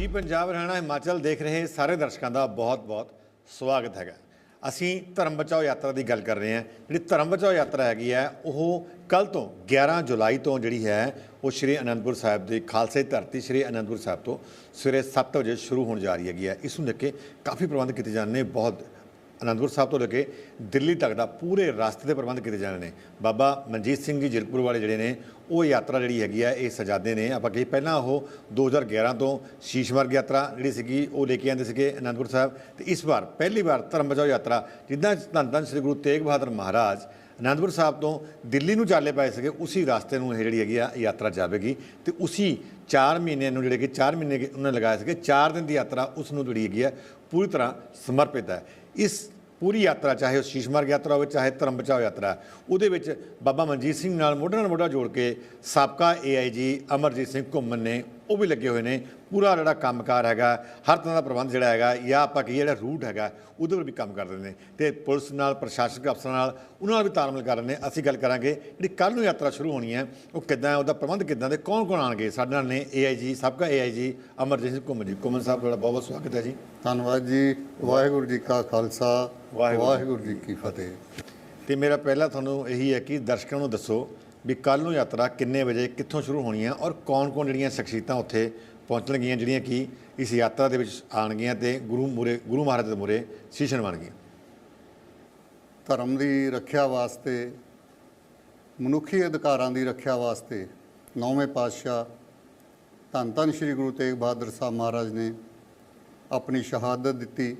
ਜੀ ਪੰਜਾਬ ਹਰਿਆਣਾ ਹਿਮਾਚਲ ਦੇਖ ਰਹੇ ਸਾਰੇ ਦਰਸ਼ਕਾਂ ਦਾ ਬਹੁਤ-ਬਹੁਤ ਸਵਾਗਤ ਹੈਗਾ। ਅਸੀਂ ਧਰਮ ਬਚਾਓ ਯਾਤਰਾ ਦੀ ਗੱਲ ਕਰ ਰਹੇ ਹਾਂ। ਜਿਹੜੀ ਧਰਮ ਬਚਾਓ ਯਾਤਰਾ ਹੈਗੀ ਹੈ, ਉਹ ਕੱਲ ਤੋਂ 11 ਜੁਲਾਈ ਤੋਂ ਜਿਹੜੀ ਹੈ, ਉਹ ਸ਼੍ਰੀ ਅਨੰਦਪੁਰ ਸਾਹਿਬ ਦੀ ਖਾਲਸੇ ਧਰਤੀ ਸ਼੍ਰੀ ਅਨੰਦਪੁਰ ਸਾਹਿਬ ਤੋਂ ਸਵੇਰੇ 7 ਵਜੇ ਸ਼ੁਰੂ ਹੋਣ ਜਾ ਰਹੀ ਹੈਗੀ ਹੈ। ਇਸ ਨੂੰ ਲੈ ਕੇ ਕਾਫੀ ਪ੍ਰਬੰਧ ਕੀਤੇ ਜਾਣੇ ਨੇ, ਬਹੁਤ ਅਨੰਦਪੁਰ ਸਾਹਿਬ ਤੋਂ ਲੈ ਕੇ ਦਿੱਲੀ ਤੱਕ ਦਾ ਪੂਰੇ ਰਸਤੇ ਦੇ ਪ੍ਰਬੰਧ ਕੀਤੇ ਜਾਣੇ ਨੇ। ਬਾਬਾ ਮਨਜੀਤ ਸਿੰਘ ਜੀ ਜਿਰਕਪੁਰ ਵਾਲੇ ਜਿਹੜੇ ਨੇ, ਉਹ ਯਾਤਰਾ ਜਿਹੜੀ ਹੈਗੀ ਆ, ਇਹ ਸਜਾਦੇ ਨੇ। ਆਪਾਂ ਕਹੀ ਪਹਿਲਾਂ ਉਹ 2011 ਤੋਂ ਸ਼ੀਸ਼ ਮਾਰਗ ਯਾਤਰਾ ਜਿਹੜੀ ਸੀਗੀ, ਉਹ ਲੈ ਕੇ ਆਉਂਦੇ ਸੀਗੇ ਅਨੰਦਪੁਰ ਸਾਹਿਬ। ਤੇ ਇਸ ਵਾਰ ਪਹਿਲੀ ਵਾਰ ਧਰਮ ਬਚਾਓ ਯਾਤਰਾ, ਜਿੱਦਾਂ ਧੰਨ ਧੰਨ ਸ੍ਰੀ ਗੁਰੂ ਤੇਗ ਬਹਾਦਰ ਮਹਾਰਾਜ ਅਨੰਦਪੁਰ ਸਾਹਿਬ ਤੋਂ ਦਿੱਲੀ ਨੂੰ ਚਾਲੇ ਪਏ ਸੀਗੇ, ਉਸੇ ਰਸਤੇ ਨੂੰ ਇਹ ਜਿਹੜੀ ਹੈਗੀ ਆ, ਯਾਤਰਾ ਜਾਵੇਗੀ। ਤੇ ਉਸੇ 4 ਮਹੀਨੇ ਨੂੰ ਜਿਹੜੇ ਕਿ 4 ਮਹੀਨੇ ਉਹਨਾਂ ਨੇ ਲਗਾਏ ਸੀਗੇ 4 ਦਿਨ ਦੀ ਯਾਤਰਾ ਉਸ ਨੂੰ ਜਿਹੜੀ ਹੈਗੀ ਆ, ਪੂਰੀ ਤਰ੍ਹਾਂ ਸਮਰਪਿਤ ਹੈ। ਇਸ ਪੂਰੀ ਯਾਤਰਾ, ਚਾਹੇ ਉਹ ਸ਼ੀਸ਼ ਮਾਰਗ ਯਾਤਰਾ ਹੋਵੇ, ਚਾਹੇ ਧਰਮ ਬਚਾਓ ਯਾਤਰਾ, ਉਹਦੇ ਵਿੱਚ ਬਾਬਾ ਮਨਜੀਤ ਸਿੰਘ ਨਾਲ ਮੋਢੇ ਨਾਲ ਮੋਢਾ ਜੋੜ ਕੇ ਸਾਬਕਾ ਏਆਈਜੀ ਅਮਰਜੀਤ ਸਿੰਘ ਘੁੰਮਣ ਨੇ ਉਹ ਵੀ ਲੱਗੇ ਹੋਏ ਨੇ। ਪੂਰਾ ਜਿਹੜਾ ਕੰਮਕਾਰ ਹੈਗਾ ਹਰ ਤਰ੍ਹਾਂ ਦਾ ਪ੍ਰਬੰਧ ਜਿਹੜਾ ਹੈਗਾ ਜਾਂ ਆਪਾਂ ਕਹੀਏ ਜਿਹੜਾ ਰੂਟ ਹੈਗਾ ਉਹਦੇ ਉੱਪਰ ਵੀ ਕੰਮ ਕਰਦੇ ਨੇ। ਤੇ ਪੁਲਿਸ ਨਾਲ ਪ੍ਰਸ਼ਾਸਨਿਕ ਅਫਸਰਾਂ ਨਾਲ ਉਹਨਾਂ ਨਾਲ ਵੀ ਤਾਲਮੇਲ ਕਰ ਰਹੇ ਨੇ। ਅਸੀਂ ਗੱਲ ਕਰਾਂਗੇ ਜਿਹੜੀ ਕੱਲ ਨੂੰ ਯਾਤਰਾ ਸ਼ੁਰੂ ਹੋਣੀ ਹੈ ਉਹ ਕਿੱਦਾਂ ਹੈ ਉਹਦਾ ਪ੍ਰਬੰਧ ਕਿੱਦਾਂ ਦੇ ਕੌਣ ਕੌਣ ਆਣਗੇ ਸਾਡੇ ਨਾਲ ਨੇ ਏਆਈਜੀ ਸਾਬਕਾ ਏਆਈਜੀ ਅਮਰਜੀਤ ਸਿੰਘ ਘੁੰਮਣ ਜੀ। ਘੁੰਮਣ ਸਾਹਿਬ ਤੁਹਾਡਾ ਬਹੁਤ ਬਹੁਤ ਸਵਾਗਤ ਹੈ ਜੀ। ਧੰਨਵਾਦ ਜੀ। ਵਾਹਿਗੁਰੂ ਜੀ ਕਾ ਖਾਲਸਾ। ਵਾਹਿਗੁਰੂ ਜੀ ਕੀ ਫਤਿਹ। ਤੇ ਮੇਰਾ ਪਹਿਲਾ ਤੁਹਾਨੂੰ ਇਹੀ ਹੈ ਕਿ ਦਰਸ਼ਕਾਂ ਨੂੰ ਦੱਸੋ ਵੀ ਕੱਲ ਨੂੰ ਯਾਤਰਾ ਕਿੰਨੇ ਵਜੇ, ਕਿੱਥੋਂ ਸ਼ੁਰੂ ਹੋਣੀ ਹੈ ਔਰ ਕੌਣ-ਕੌਣ ਜਿਹੜੀਆਂ ਸ਼ਖਸੀਅਤਾਂ ਉੱਥੇ ਪਹੁੰਚਣਗੀਆਂ ਜਿਹੜੀਆਂ ਕਿ ਇਸ ਯਾਤਰਾ ਦੇ ਵਿੱਚ ਆਣਗੀਆਂ ਤੇ ਗੁਰੂ ਮੂਰੇ ਗੁਰੂ ਮਹਾਰਾਜ ਦੇ ਮੂਰੇ ਸ਼ੀਸ਼ ਨਵਾਉਣਗੀਆਂ ਧਰਮ ਦੀ ਰੱਖਿਆ ਵਾਸਤੇ, ਮਨੁੱਖੀ ਅਧਿਕਾਰਾਂ ਦੀ ਰੱਖਿਆ ਵਾਸਤੇ ਨੌਵੇਂ ਪਾਤਸ਼ਾਹ ਧੰਨ ਧੰਨ ਸ੍ਰੀ ਗੁਰੂ ਤੇਗ ਬਹਾਦਰ ਸਾਹਿਬ ਮਹਾਰਾਜ ਨੇ ਆਪਣੀ ਸ਼ਹਾਦਤ ਦਿੱਤੀ।